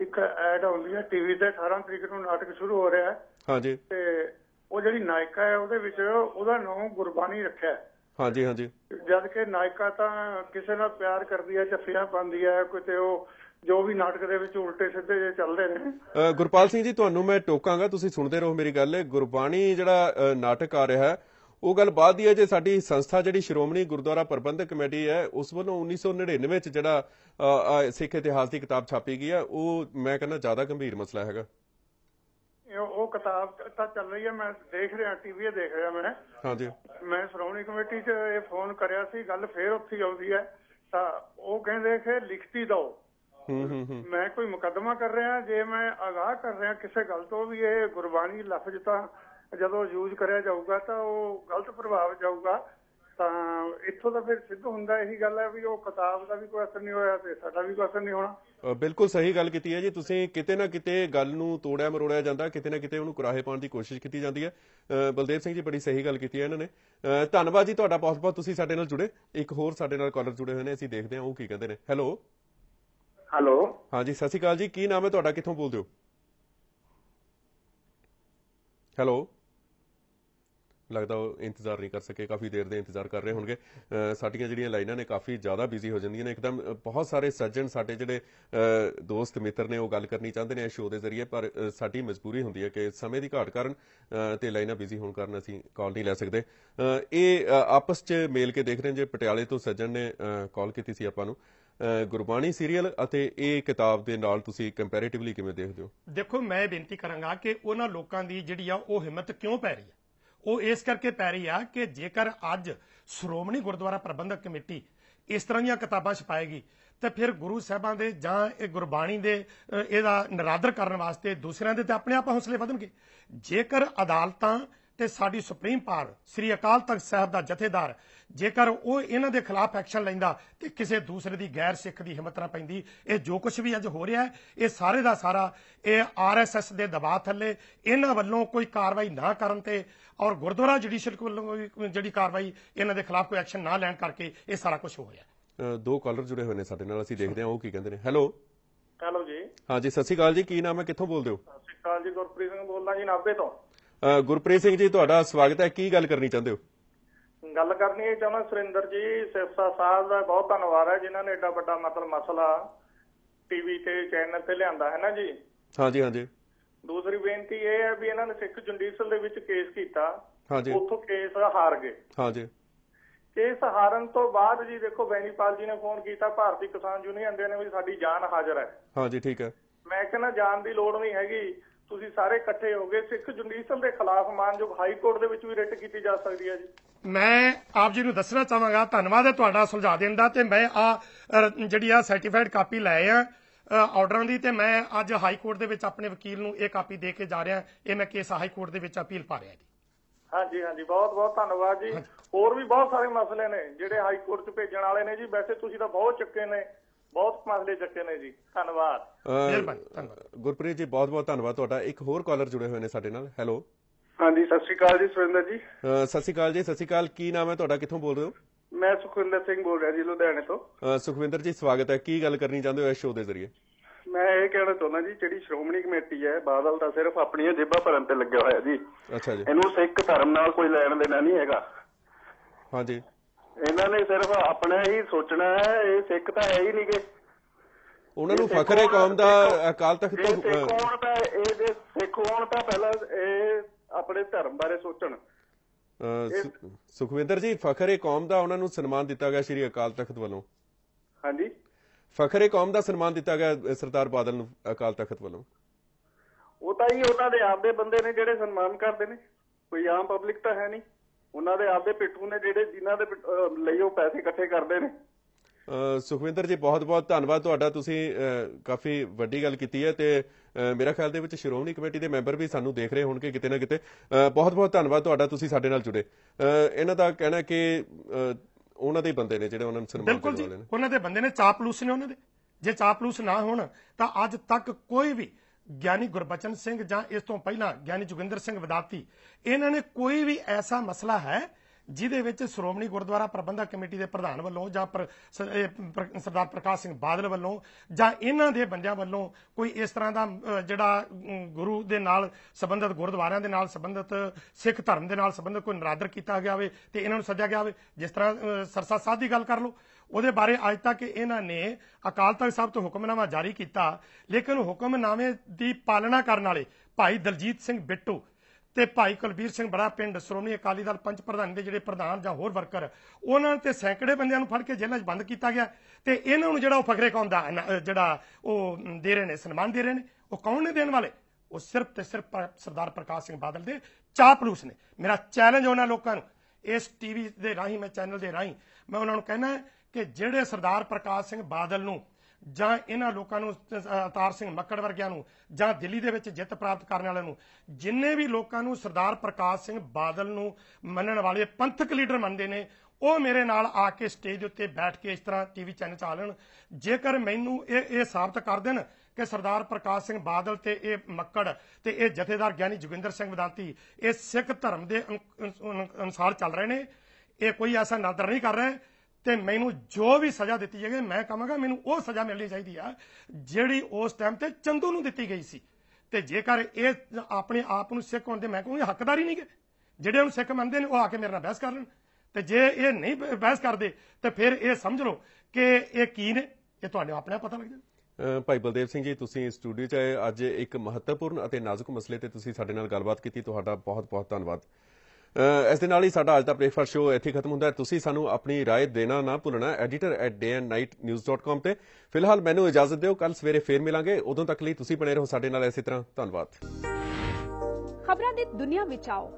ਇੱਕ ਐਡ ਆਉਂਦੀ ਹੈ ਟੀਵੀ ਤੇ 18 ਤਰੀਕ ਨੂੰ ਨਾਟਕ ਸ਼ੁਰੂ ਹੋ ਰਿਹਾ ਹੈ। ਹਾਂਜੀ। ਤੇ ਉਹ ਜਿਹੜੀ ਨਾਇਕਾ ਹੈ ਉਹਦੇ ਵਿੱਚ ਉਹਦਾ ਨਾਮ ਗੁਰਬਾਣੀ ਰੱਖਿਆ ਹੈ। ਹਾਂਜੀ ਹਾਂਜੀ। ਜਦ ਕਿ ਨਾਇਕਾ ਤਾਂ ਕਿਸੇ ਨਾਲ ਪਿਆਰ ਕਰਦੀ ਹੈ ਜੱਫੀਆਂ ਪਾਉਂਦੀ ਹੈ ਕਿਤੇ ਉਹ ਜੋ ਵੀ ਨਾਟਕ ਦੇ ਵਿੱਚ ਉਲਟੇ ਸਿੱਧੇ ਜੇ ਚੱਲਦੇ ਨੇ। ਗੁਰਪਾਲ ਸਿੰਘ ਜੀ ਤੁਹਾਨੂੰ ਮੈਂ ਟੋਕਾਂਗਾ ਤੁਸੀਂ ਸੁਣਦੇ ਰਹੋ ਮੇਰੀ ਗੱਲ। ਗੁਰਬਾਣੀ ਜਿਹੜਾ ਨਾਟਕ ਆ ਰਿਹਾ ਹੈ ਉਹ ਗੱਲ ਬਾਅਦ ਦੀ ਹੈ ਜੇ ਸਾਡੀ ਸੰਸਥਾ ਜਿਹੜੀ ਸ਼੍ਰੋਮਣੀ ਗੁਰਦੁਆਰਾ ਪ੍ਰਬੰਧਕ ਕਮੇਟੀ ਹੈ ਉਸ ਵੱਲੋਂ 1999 ਵਿੱਚ ਜਿਹੜਾ ਸਿੱਖ ਇਤਿਹਾਸ ਦੀ ਕਿਤਾਬ ਛਾਪੀ ਗਈ ਹੈ ਉਹ ਮੈਂ ਕਹਿੰਦਾ ਜ਼ਿਆਦਾ ਗੰਭੀਰ ਮਸਲਾ ਹੈਗਾ। ਉਹ ਕਿਤਾਬ ਤਾਂ ਚੱਲ ਰਹੀ ਹੈ ਮੈਂ ਦੇਖ ਰਿਹਾ ਟੀਵੀ ਦੇਖ ਰਿਹਾ ਮੈਂ। ਹਾਂਜੀ। ਮੈਂ ਸ਼੍ਰੋਮਣੀ ਕਮੇਟੀ 'ਚ ਇਹ ਫੋਨ ਕਰਿਆ ਸੀ ਗੱਲ ਫੇਰ ਉੱਥੇ ਆਉਂਦੀ ਹੈ। ਤਾਂ ਉਹ ਕਹਿੰਦੇ ਕਿ ਲਿਖਤੀ ਦਿਓ ਹੂੰ ਹੂੰ ਹੂੰ। ਮੈਂ ਕੋਈ ਮੁਕੱਦਮਾ ਕਰ ਰਿਹਾ ਜੇ ਮੈਂ ਆਗਾਹ ਕਰ ਰਿਹਾ ਕਿਸੇ ਗੱਲ ਤੋਂ ਵੀ ਇਹ ਗੁਰਬਾਣੀ ਲਫ਼ਜ਼ ਤਾਂ ਜਦੋਂ ਯੂਜ਼ ਕਰਿਆ ਜਾਊਗਾ ਤਾਂ ਉਹ ਗਲਤ ਪ੍ਰਭਾਵ ਜਾਊਗਾ ਤਾਂ ਇੱਥੋਂ ਤਾਂ ਫਿਰ ਸਿੱਧ ਹੁੰਦਾ ਇਹੀ ਗੱਲ ਹੈ ਵੀ ਉਹ ਕਿਤਾਬ ਦਾ ਵੀ ਕੋਈ ਅਸਰ ਨਹੀਂ ਹੋਇਆ ਤੇ ਸਾਡਾ ਵੀ ਕੋਈ ਅਸਰ ਨਹੀਂ ਹੋਣਾ। ਬਿਲਕੁਲ ਸਹੀ ਗੱਲ ਕੀਤੀ ਹੈ ਜੀ। ਤੁਸੀਂ ਕਿਤੇ ਨਾ ਕਿਤੇ ਗੱਲ ਨੂੰ ਤੋੜਿਆ ਮਰੋੜਿਆ ਜਾਂਦਾ ਕਿਤੇ ਨਾ ਕਿਤੇ ਉਹਨੂੰ ਕੁਰਾਹੇ ਪਾਉਣ ਦੀ ਕੋਸ਼ਿਸ਼ ਕੀਤੀ ਜਾਂਦੀ ਹੈ। ਬਲਦੇਵ ਸਿੰਘ ਜੀ ਬੜੀ ਸਹੀ ਗੱਲ ਕੀਤੀ ਹੈ ਇਹਨਾਂ ਨੇ। ਧੰਨਵਾਦ ਜੀ ਤੁਹਾਡਾ ਬਹੁਤ ਬਹੁਤ ਤੁਸੀਂ ਸਾਡੇ ਨਾਲ ਜੁੜੇ। ਇੱਕ ਹੋਰ ਸਾਡੇ ਨਾਲ ਕਾਲਰ ਜੁੜੇ ਹੋਏ ਨੇ ਅਸੀਂ ਦੇਖਦੇ ਹਾਂ ਉਹ ਕੀ ਕਹਿੰਦੇ ਨੇ। ਹੈਲੋ ਹੈਲੋ ਹਾਂਜੀ ਸਤਿ ਸ਼੍ਰੀ ਅਕਾਲ ਜੀ। ਕੀ ਨਾਮ ਹੈ ਤੁਹਾਡਾ? ਕਿੱਥੋਂ ਬੋਲਦੇ ਹੋ? ਹੈਲੋ ਲੱਗਦਾ ਉਹ ਇੰਤਜ਼ਾਰ ਨਹੀਂ ਕਰ ਸਕੇ ਕਾਫੀ ਦੇਰ ਦੇ ਇੰਤਜ਼ਾਰ ਕਰ ਰਹੇ ਹੋਣਗੇ। ਸਾਡੀਆਂ ਜਿਹੜੀਆਂ ਲਾਈਨਾਂ ਨੇ ਕਾਫੀ ਜ਼ਿਆਦਾ ਬਿਜ਼ੀ ਹੋ ਜਾਂਦੀਆਂ ਨੇ। ਇੱਕਦਮ ਬਹੁਤ ਸਾਰੇ ਸੱਜਣ ਸਾਡੇ ਜਿਹੜੇ ਦੋਸਤ ਮਿੱਤਰ ਨੇ ਉਹ ਗੱਲ ਕਰਨੀ ਚਾਹੁੰਦੇ ਨੇ ਇਸ ਸ਼ੋਅ ਦੇ ਜ਼ਰੀਏ ਪਰ ਸਾਡੀ ਮਜਬੂਰੀ ਹੁੰਦੀ ਹੈ ਕਿ ਸਮੇਂ ਦੀ ਘਾਟ ਕਾਰਨ ਅ, ਤੇ ਲਾਈਨਾਂ ਬਿਜ਼ੀ ਹੋਣ ਕਾਰਨ ਅਸੀਂ ਕਾਲ ਨਹੀਂ ਲੈ ਸਕਦੇ। ਇਹ ਆਪਸ 'ਚ ਮੇਲ ਕੇ ਦੇਖ ਰਹੇ ਜੇ ਪਟਿਆਲੇ ਤੋਂ ਸੱਜਣ ਨੇ ਕਾਲ ਕੀਤੀ ਸੀ ਆਪਾਂ ਨੂੰ। ਗੁਰਬਾਣੀ ਸੀਰੀਅਲ ਅਤੇ ਇਹ ਕਿਤਾਬ ਦੇ ਨਾਲ ਤੁਸੀਂ ਕੰਪੈਰੀਟਿਵਲੀ ਕਿਵੇਂ ਦੇਖਦੇ ਹੋ? ਦੇਖੋ ਮੈਂ ਇਹ ਬੇਨਤੀ ਕਰਾਂਗਾ ਕਿ ਉਹਨਾਂ ਲੋਕਾਂ ਦੀ ਜਿਹੜੀ ਆ ਉਹ ਹਿੰਮਤ ਕਿਉਂ ਪੈ ਰਹੀ ਹੈ? ਉਹ ਇਸ ਕਰਕੇ ਪੈ ਰਹੀ ਆ ਕਿ ਜੇਕਰ ਅੱਜ ਸ਼੍ਰੋਮਣੀ ਗੁਰਦੁਆਰਾ ਪ੍ਰਬੰਧਕ ਕਮੇਟੀ ਇਸ ਤਰ੍ਹਾਂ ਦੀਆਂ ਕਿਤਾਬਾਂ ਛਪਾਏਗੀ, ਤੇ ਫਿਰ ਗੁਰੂ ਸਾਹਿਬਾਂ ਦੇ ਜਾਂ ਇਹ ਗੁਰਬਾਣੀ ਦੇ ਇਹਦਾ ਨਿਰਾਦਰ ਕਰਨ ਵਾਸਤੇ ਦੂਸਰਿਆਂ ਦੇ ਤੇ ਆਪਣੇ ਆਪ ਹੌਸਲੇ ਵਧਣਗੇ। ਜੇਕਰ ਅਦਾਲਤਾਂ ਤੇ ਸਾਡੀ ਸੁਪਰੀਮ ਪਾਵਰ ਸ੍ਰੀ ਅਕਾਲ ਤਖਤ ਸਾਹਿਬ ਦਾ ਜਥੇਦਾਰ ਜੇਕਰ ਉਹ ਇਹਨਾਂ ਦੇ ਖਿਲਾਫ ਐਕਸ਼ਨ ਲੈਂਦਾ ਤੇ ਕਿਸੇ ਦੂਸਰੇ ਦੀ ਗੈਰ ਸਿੱਖ ਦੀ ਹਿੰਮਤ ਨਾ ਪੈਂਦੀ ਇਹ ਜੋ ਕੁਝ ਵੀ ਅੱਜ ਹੋ ਰਿਹਾ ਹੈ ਇਹ ਸਾਰੇ ਦਾ ਸਾਰਾ ਇਹ ਆਰਐਸਐਸ ਦੇ ਦਬਾਅ ਥੱਲੇ ਇਹਨਾਂ ਵੱਲੋਂ ਕੋਈ ਕਾਰਵਾਈ ਨਾ ਕਰਨ ਤੇ ਔਰ ਗੁਰਦੁਆਰਾ ਜੁਡੀਸ਼ੀਅਲ ਵੱਲੋਂ ਜਿਹੜੀ ਕਾਰਵਾਈ ਇਹਨਾਂ ਦੇ ਖਿਲਾਫ ਕੋਈ ਐਕਸ਼ਨ ਨਾ ਲੈਣ ਕਰਕੇ ਇਹ ਸਾਰਾ ਕੁਝ ਹੋ ਰਿਹਾ ਦੋ ਕਾਲਰ ਜੁੜੇ ਹੋਏ ਨੇ ਸਾਡੇ ਨਾਲ ਅਸੀਂ ਦੇਖਦੇ ਹਾਂ ਉਹ ਕੀ ਕਹਿੰਦੇ ਨੇ। ਹੈਲੋ ਹੈਲੋ ਜੀ। ਹਾਂਜੀ ਸਤਿ ਸ਼੍ਰੀ ਅਕਾਲ ਜੀ ਕੀ ਨਾਮ ਹੈ ਕਿੱਥੋਂ ਬੋਲਦੇ ਹੋ? ਸਤਿ ਸ਼੍ਰੀ ਅਕਾਲ ਜੀ ਗੁਰਪ੍ਰੀਤ ਸਿੰਘ ਬੋਲਦਾ ਜੀ ਨਾਭੇ ਤੋਂ। ਗੁਰਪ੍ਰੀਤ ਸਿੰਘ ਜੀ ਤੁਹਾਡਾ ਸਵਾਗਤ ਹੈ। ਕੀ ਗੱਲ ਕਰਨੀ ਚਾਹੁੰਦੇ ਹੋ? ਗੱਲ ਕਰਨੀ ਹੈ ਚਾਹੁੰਦਾ ਸੁਰਿੰਦਰ ਜੀ ਸਿਰਸਾ ਸਾਹਿਬ ਦਾ ਬਹੁਤ ਧੰਨਵਾਦ ਹੈ ਜਿਨ੍ਹਾਂ ਨੇ ਏਡਾ ਵੱਡਾ ਮਤਲਬ ਮਸਲਾ ਟੀਵੀ ਤੇ ਚੈਨਲ ਤੇ ਲਿਆਂਦਾ ਹੈ ਨਾ ਜੀ? ਹਾਂਜੀ ਹਾਂਜੀ। ਦੂਸਰੀ ਬੇਨਤੀ ਇਹ ਹੈ ਵੀ ਇਹਨਾਂ ਨੇ ਸਿੱਖ ਜੁਡੀਸ਼ਲ ਦੇ ਵਿੱਚ ਕੇਸ ਕੀਤਾ। ਹਾਂਜੀ। ਉੱਥੋਂ ਕੇਸ ਹਾਰ ਗਏ। ਹਾਂਜੀ। ਕੇਸ ਹਾਰਨ ਤੋਂ ਬਾਅਦ ਜੀ ਦੇਖੋ ਬੈਨੀਪਾਲ ਜੀ ਨੇ ਫੋਨ ਕੀਤਾ ਭਾਰਤੀ ਕਿਸਾਨ ਯੂਨੀਅਨ ਦੇ ਨੇ ਵੀ ਸਾਡੀ ਜਾਨ ਹਾਜ਼ਰ ਹੈ। ਹਾਂਜੀ ਠੀਕ ਹੈ। ਮੈਂ ਕਹਿੰਦਾ ਜਾਣ ਦੀ ਲੋੜ ਨਹੀਂ ਹੈਗੀ। ਤੁਸੀਂ ਸਾਰੇ ਇਕੱਠੇ ਹੋ ਗਏ ਸਿੱਖ ਜੁਡੀਸ਼ਲ ਦੇ ਖਿਲਾਫ ਮਾਨਯੋਗ ਹਾਈ ਕੋਰਟ ਦੇ ਵਿੱਚ ਵੀ ਰਿਟ ਕੀਤੀ ਜਾ ਸਕਦੀ ਹੈ ਜੀ। ਮੈਂ ਆਪ ਜੀ ਨੂੰ ਦੱਸਣਾ ਚਾਹਾਂਗਾ ਧੰਨਵਾਦ ਹੈ ਤੁਹਾਡਾ ਸੁਝਾਅ ਦੇਣ ਦਾ ਤੇ ਮੈਂ ਆ ਜਿਹੜੀ ਆ ਸਰਟੀਫਾਈਡ ਕਾਪੀ ਲੈ ਆ ਆਰਡਰਾਂ ਦੀ ਤੇ ਮੈਂ ਅੱਜ ਹਾਈ ਕੋਰਟ ਦੇ ਵਿੱਚ ਆਪਣੇ ਵਕੀਲ ਨੂੰ ਇਹ ਕਾਪੀ ਦੇ ਕੇ ਜਾ ਰਿਹਾ ਇਹ ਮੈਂ ਕੇਸ ਹਾਈ ਕੋਰਟ ਦੇ ਵਿੱਚ ਅਪੀਲ ਪਾ ਰਿਹਾ ਜੀ। ਹਾਂਜੀ ਹਾਂਜੀ ਬਹੁਤ ਬਹੁਤ ਧੰਨਵਾਦ ਜੀ। ਹੋਰ ਵੀ ਬਹੁਤ ਸਾਰੇ ਮਸਲੇ ਨੇ ਜਿਹੜੇ ਹਾਈ ਕੋਰਟ 'ਚ ਭੇਜਣ ਵਾਲੇ ਨੇ ਜੀ। ਵੈਸੇ ਤੁਸੀਂ ਤਾਂ ਬਹੁਤ ਚੱਕੇ ਨੇ। ਬਹੁਤ ਮਸਲੇ ਚੱਕੇ ਨੇ ਜੀ ਧੰਨਵਾਦ। ਮਿਹਰਬਾਨੀ, ਧੰਨਵਾਦ। ਗੁਰਪ੍ਰੀਤ ਜੀ ਬਹੁਤ ਬਹੁਤ ਧੰਨਵਾਦ ਤੁਹਾਡਾ। ਇੱਕ ਹੋਰ ਕਾਲਰ ਜੁੜੇ ਹੋਏ ਨੇ ਸਾਡੇ ਨਾਲ। ਹੈਲੋ ਹਾਂਜੀ ਸਤਿ ਸ਼੍ਰੀ ਅਕਾਲ ਜੀ ਸੁਰਿੰਦਰ ਜੀ। ਸਤਿ ਸ਼੍ਰੀ ਅਕਾਲ ਜੀ ਸਤਿ ਸ਼੍ਰੀ ਅਕਾਲ। ਕੀ ਨਾਮ ਹੈ ਤੁਹਾਡਾ? ਕਿੱਥੋਂ ਬੋਲ ਰਹੇ ਹੋ? ਮੈਂ ਸੁਖਵਿੰਦਰ ਸਿੰਘ ਬੋਲ ਰਿਹਾ ਜੀ ਲੁਧਿਆਣੇ ਤੋਂ। ਸੁਖਵਿੰਦਰ ਜੀ ਸਵਾਗਤ ਹੈ। ਕੀ ਗੱਲ ਕਰਨੀ ਚਾਹੁੰਦੇ ਹੋ ਇਸ ਸ਼ੋਅ ਦੇ ਜ਼ਰੀਏ? ਮੈਂ ਇਹ ਕਹਿਣਾ ਚਾਹੁੰਦਾ ਜੀ ਜਿਹੜੀ ਸ਼੍ਰੋਮਣੀ ਕਮੇਟੀ ਹੈ ਬਾਦਲ ਤਾਂ ਸਿਰਫ ਆਪਣੀਆਂ ਜੇਬਾਂ ਭਰਨ ਤੇ ਲੱਗਿਆ ਹੋਇਆ ਜੀ। ਅੱਛਾ ਜੀ। ਇਹਨੂੰ ਸਿੱਖ ਧਰਮ ਨਾਲ ਕੋਈ ਲੈਣ ਦੇਣਾ ਨਹੀਂ ਹੈਗਾ। ਹਾਂਜੀ। ਇਹਨਾਂ ਨੇ ਸਿਰਫ ਆਪਣਾ ਹੀ ਸੋਚਣਾ ਹੈ ਇਹ ਸਿੱਖ ਤਾਂ ਹੈ ਹੀ ਨਹੀਂਗੇ। ਉਹਨਾਂ ਨੂੰ ਫਖਰ ਹੈ ਕੌਮ ਦਾ ਅਕਾਲ ਤਖਤ ਤੋਂ ਸਿੱਖ ਹੋਣ ਤਾਂ ਇਹ ਜੇ ਸਿੱਖ ਹੋਣ ਤਾਂ ਪਹਿਲਾਂ ਇਹ ਆਪਣੇ ਧਰਮ ਬਾਰੇ ਸੋਚਣ। ਸੁਖਵਿੰਦਰ ਜੀ ਫਖਰ ਹੈ ਕੌਮ ਦਾ ਉਹਨਾਂ ਨੂੰ ਸਨਮਾਨ ਦਿੱਤਾ ਗਿਆ ਸ਼੍ਰੀ ਅਕਾਲ ਤਖਤ ਵੱਲੋਂ। ਹਾਂਜੀ। ਫਖਰ ਹੈ ਕੌਮ ਦਾ ਸਨਮਾਨ ਦਿੱਤਾ ਗਿਆ ਸਰਦਾਰ ਬਾਦਲ ਨੂੰ ਅਕਾਲ ਤਖਤ ਵੱਲੋਂ। ਉਹ ਤਾਂ ਹੀ ਉਹਨਾਂ ਦੇ ਆਪਦੇ ਬੰਦੇ ਨੇ ਜਿਹੜੇ ਸਨਮਾਨ ਕਰਦੇ ਨੇ। ਕੋਈ ਆਮ ਪਬਲਿਕ ਤਾਂ ਹੈ ਨਹੀਂ। ਉਹਨਾਂ ਦੇ ਆਪਦੇ ਪਿੱਠੂ ਨੇ ਜਿਹੜੇ ਜਿਨ੍ਹਾਂ ਦੇ ਲਈ ਉਹ ਪੈਸੇ ਇਕੱਠੇ ਕਰਦੇ ਨੇ। ਸੁਖਵਿੰਦਰ ਜੀ ਬਹੁਤ ਬਹੁਤ ਧੰਨਵਾਦ ਤੁਹਾਡਾ। ਤੁਸੀਂ ਕਾਫੀ ਵੱਡੀ ਗੱਲ ਕੀਤੀ ਹੈ ਤੇ ਮੇਰਾ ਖਿਆਲ ਦੇ ਵਿੱਚ ਸ਼੍ਰੋਮਣੀ ਕਮੇਟੀ ਦੇ ਮੈਂਬਰ ਵੀ ਸਾਨੂੰ ਦੇਖ ਰਹੇ ਹੋਣਗੇ ਕਿਤੇ ਨਾ ਕਿਤੇ। ਬਹੁਤ ਬਹੁਤ ਧੰਨਵਾਦ ਤੁਹਾਡਾ ਤੁਸੀਂ ਸਾਡੇ ਨਾਲ ਜੁੜੇ। ਇਹਨਾਂ ਦਾ ਕਹਿਣਾ ਕਿ ਉਹਨਾਂ ਦੇ ਬੰਦੇ ਨੇ ਜਿਹੜੇ ਉਹਨਾਂ ਨੂੰ ਸਨਮਾਨ ਬਿਲਕੁਲ ਕਰਨ ਜੀ ਵਾਲੇ ਨੇ। ਉਹਨਾਂ ਦੇ ਬੰਦੇ ਨੇ ਚਾਪਲੂਸ ਨੇ ਉਹਨਾਂ ਦੇ। ਜੇ ਚਾਪਲੂਸ ਨਾ ਹੋਣ ਤਾਂ ਅੱਜ ਤੱਕ ਕੋਈ ਵੀ ਗਿਆਨੀ ਗੁਰਬਚਨ ਸਿੰਘ ਜਾਂ ਇਸ ਤੋਂ ਪਹਿਲਾਂ ਗਿਆਨੀ ਜੋਗਿੰਦਰ ਸਿੰਘ ਵਿਦਾਤੀ, ਇਹਨਾਂ ਨੇ ਕੋਈ ਵੀ ਐਸਾ ਮਸਲਾ ਹੈ ਜਿਹਦੇ ਵਿੱਚ ਸ਼੍ਰੋਮਣੀ ਗੁਰਦੁਆਰਾ ਪ੍ਰਬੰਧਕ ਕਮੇਟੀ ਦੇ ਪ੍ਰਧਾਨ ਵੱਲੋਂ ਜਾਂ ਸਰਦਾਰ ਪ੍ਰਕਾਸ਼ ਸਿੰਘ ਬਾਦਲ ਵੱਲੋਂ ਜਾਂ ਇਹਨਾਂ ਦੇ ਬੰਦਿਆਂ ਵੱਲੋਂ ਕੋਈ ਇਸ ਤਰ੍ਹਾਂ ਦਾ ਜਿਹੜਾ ਗੁਰੂ ਦੇ ਨਾਲ ਸੰਬੰਧਿਤ, ਗੁਰਦੁਆਰਿਆਂ ਦੇ ਨਾਲ ਸੰਬੰਧਿਤ, ਸਿੱਖ ਧਰਮ ਦੇ ਨਾਲ ਸੰਬੰਧਿਤ ਕੋਈ ਨਰਾਦਰ ਕੀਤਾ ਗਿਆ ਹੋਵੇ ਤੇ ਇਹਨਾਂ ਨੂੰ ਸੱਦਿਆ ਗਿਆ ਹੋਵੇ ਜਿਸ ਤਰ੍ਹਾਂ ਸਰਸਾ ਸਾਹਿਬ ਦੀ ਗੱਲ ਕਰ ਲਓ। ਉਹਦੇ ਬਾਰੇ ਅੱਜ ਤੱਕ ਇਹਨਾਂ ਨੇ ਅਕਾਲ ਤਖਤ ਸਾਹਿਬ ਤੋਂ ਹੁਕਮਨਾਮਾ ਜਾਰੀ ਕੀਤਾ, ਲੇਕਿਨ ਹੁਕਮਨਾਮੇ ਦੀ ਪਾਲਣਾ ਕਰਨ ਵਾਲੇ ਭਾਈ ਦਲਜੀਤ ਸਿੰਘ ਬਿੱਟੂ ਤੇ ਭਾਈ ਕੁਲਬੀਰ ਸਿੰਘ ਬੜਾ ਪਿੰਡ, ਸ਼੍ਰੋਮਣੀ ਅਕਾਲੀ ਦਲ ਪੰਚ ਪ੍ਰਧਾਨ ਦੇ ਜਿਹੜੇ ਪ੍ਰਧਾਨ ਜਾਂ ਹੋਰ ਵਰਕਰ, ਉਹਨਾਂ ਤੇ ਸੈਂਕੜੇ ਬੰਦਿਆਂ ਨੂੰ ਫੜ ਕੇ ਜੇਲ੍ਹਾਂ 'ਚ ਬੰਦ ਕੀਤਾ ਗਿਆ ਤੇ ਇਹਨਾਂ ਨੂੰ ਜਿਹੜਾ ਉਹ ਫਕਰੇ ਕੌਮ ਦਾ ਜਿਹੜਾ ਉਹ ਦੇ ਰਹੇ ਨੇ, ਸਨਮਾਨ ਦੇ ਰਹੇ ਨੇ, ਉਹ ਕੌਣ ਨੇ ਦੇਣ ਵਾਲੇ? ਉਹ ਸਿਰਫ ਤੇ ਸਿਰਫ ਸਰਦਾਰ ਪ੍ਰਕਾਸ਼ ਸਿੰਘ ਬਾਦਲ ਦੇ ਚਾਪਲੂਸ ਨੇ। ਮੇਰਾ ਚੈਲੰਜ ਉਹਨਾਂ ਲੋਕਾਂ ਨੂੰ, ਇਸ ਟੀਵੀ ਦੇ ਰਾਹੀਂ, ਮੈਂ ਚੈਨਲ ਦੇ ਰਾਹੀਂ, ਮੈਂ ਉਹਨਾਂ ਨੂੰ ਕਹਿਣਾ ਕਿ ਜਿਹੜੇ ਸਰਦਾਰ ਪ੍ਰਕਾਸ਼ ਸਿੰਘ ਬਾਦਲ ਨੂੰ ਜਾਂ ਇਹਨਾਂ ਲੋਕਾਂ ਨੂੰ ਅ, ਅਵਤਾਰ ਸਿੰਘ ਮੱਕੜ ਵਰਗਿਆਂ ਨੂੰ ਜਾਂ ਦਿੱਲੀ ਦੇ ਵਿੱਚ ਜਿੱਤ ਪ੍ਰਾਪਤ ਕਰਨ ਵਾਲਿਆਂ ਨੂੰ ਜਿੰਨੇ ਵੀ ਲੋਕਾਂ ਨੂੰ ਸਰਦਾਰ ਪ੍ਰਕਾਸ਼ ਸਿੰਘ ਬਾਦਲ ਨੂੰ ਮੰਨਣ ਵਾਲੇ ਪੰਥਕ ਲੀਡਰ ਮੰਨਦੇ ਨੇ ਉਹ ਮੇਰੇ ਨਾਲ ਆ ਕੇ ਸਟੇਜ ਉੱਤੇ ਬੈਠ ਕੇ ਇਸ ਤਰ੍ਹਾਂ ਟੀਵੀ ਚੈਨਲ ਚਲਾ ਲੈਣ। ਜੇਕਰ ਮੈਨੂੰ ਇਹ ਇਹ ਸਾਬਤ ਕਰ ਦੇਣ ਕਿ ਸਰਦਾਰ ਪ੍ਰਕਾਸ਼ ਸਿੰਘ ਬਾਦਲ ਤੇ ਇਹ ਮੱਕੜ ਤੇ ਇਹ ਜਥੇਦਾਰ ਗਿਆਨੀ ਜੋਗਿੰਦਰ ਸਿੰਘ ਵਿਦਾਂਤੀ ਇਹ ਸਿੱਖ ਧਰਮ ਦੇ ਅਨੁਸਾਰ ਚੱਲ ਰਹੇ ਨੇ ਇਹ ਕੋਈ ਐਸਾ ਨਾਦਰ ਨਹੀਂ ਕਰ ਰਹੇ ਤੇ ਮੈਨੂੰ ਜੋ ਵੀ ਸਜ਼ਾ ਦਿੱਤੀ ਜਾਏਗੀ, ਮੈਂ ਕਹਾਂਗਾ ਮੈਨੂੰ ਉਹ ਸਜ਼ਾ ਮਿਲਣੀ ਚਾਹੀਦੀ ਆ, ਜਿਹੜੀ ਉਸ ਟਾਈਮ ਤੇ ਚੰਦੂ ਨੂੰ ਦਿੱਤੀ ਗਈ ਸੀ। ਤੇ ਜੇਕਰ ਇਹ ਆਪਣੇ ਆਪ ਨੂੰ ਸਿੱਖ ਹੋਣ ਦੇ ਮੈਂ ਕਹੂੰਗਾ ਹੱਕਦਾਰੀ ਨਹੀਂ ਗੇ। ਜਿਹੜੇ ਉਹਨੂੰ ਸਿੱਖ ਮੰਨਦੇ ਨੇ, ਉਹ ਆ ਕੇ ਮੇਰੇ ਨਾਲ ਬਹਿਸ ਕਰ ਲੈਣ। ਤੇ ਜੇ ਇਹ ਨਹੀਂ ਬਹਿਸ ਕਰਦੇ, ਤੇ ਫਿਰ ਇਹ ਸਮਝ ਲਓ ਕਿ ਇਹ ਕੀ ਨੇ, ਇਹ ਤੁਹਾਡੇ ਆਪਣੇ ਪਤਾ ਲੱਗ ਜਾਵੇ ਭਾਈ ਬਲਦੇਵ ਸਿੰਘ ਜੀ, ਤੁਸੀਂ ਸਟੂਡੀਓ 'ਚ ਆਏ, ਅੱਜ ਇੱਕ ਮਹੱਤਵਪੂਰਨ ਅਤੇ ਨਾਜ਼ੁਕ ਮਸਲੇ ਤੇ ਤੁਸੀਂ ਸਾਡੇ ਨਾਲ ਗੱਲਬਾਤ ਕੀਤੀ, ਤੁਹਾਡਾ ਬਹੁਤ-ਬਹੁਤ ਧੰਨਵਾਦ। ਇਸ ਦੇ ਨਾਲ ਹੀ ਸਾਡਾ ਅੱਜ ਦਾ ਬ੍ਰੇਕਫਾਸਟ ਸ਼ੋਅ ਇੱਥੇ ਖਤਮ ਹੁੰਦਾ ਹੈ। ਤੁਸੀਂ ਸਾਨੂੰ ਆਪਣੀ ਰਾਏ ਦੇਣਾ ਨਾ ਭੁੱਲਣਾ editor@dayandnightnews.com ਤੇ। ਫਿਲਹਾਲ ਮੈਨੂੰ ਇਜਾਜ਼ਤ ਦਿਓ ਕੱਲ ਸਵੇਰੇ ਫੇਰ ਮਿਲਾਂਗੇ। ਉਦੋਂ ਤੱਕ ਲਈ ਤੁਸੀਂ ਬਣੇ ਰਹੋ ਸਾਡੇ ਨਾਲ ਇਸੇ ਤਰ੍ਹਾਂ। ਧੰਨਵਾਦ। ਖਬਰਾਂ ਦੀ ਦੁਨੀਆ ਵਿੱਚ ਆਓ।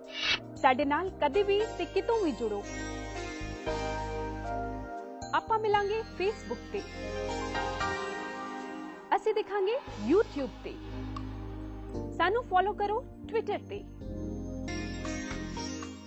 ਸਾਡੇ ਨਾਲ ਕਦੇ ਵੀ ਤੇ ਕਿਤੋਂ ਵੀ ਜੁੜੋ। ਆਪਾਂ ਮਿਲਾਂਗੇ ਫੇਸਬੁੱਕ ਤੇ। ਅਸੀਂ ਦਿਖਾਂਗੇ YouTube ਤੇ। ਸਾਨੂੰ ਫੋਲੋ ਕਰੋ Twitter ਤੇ।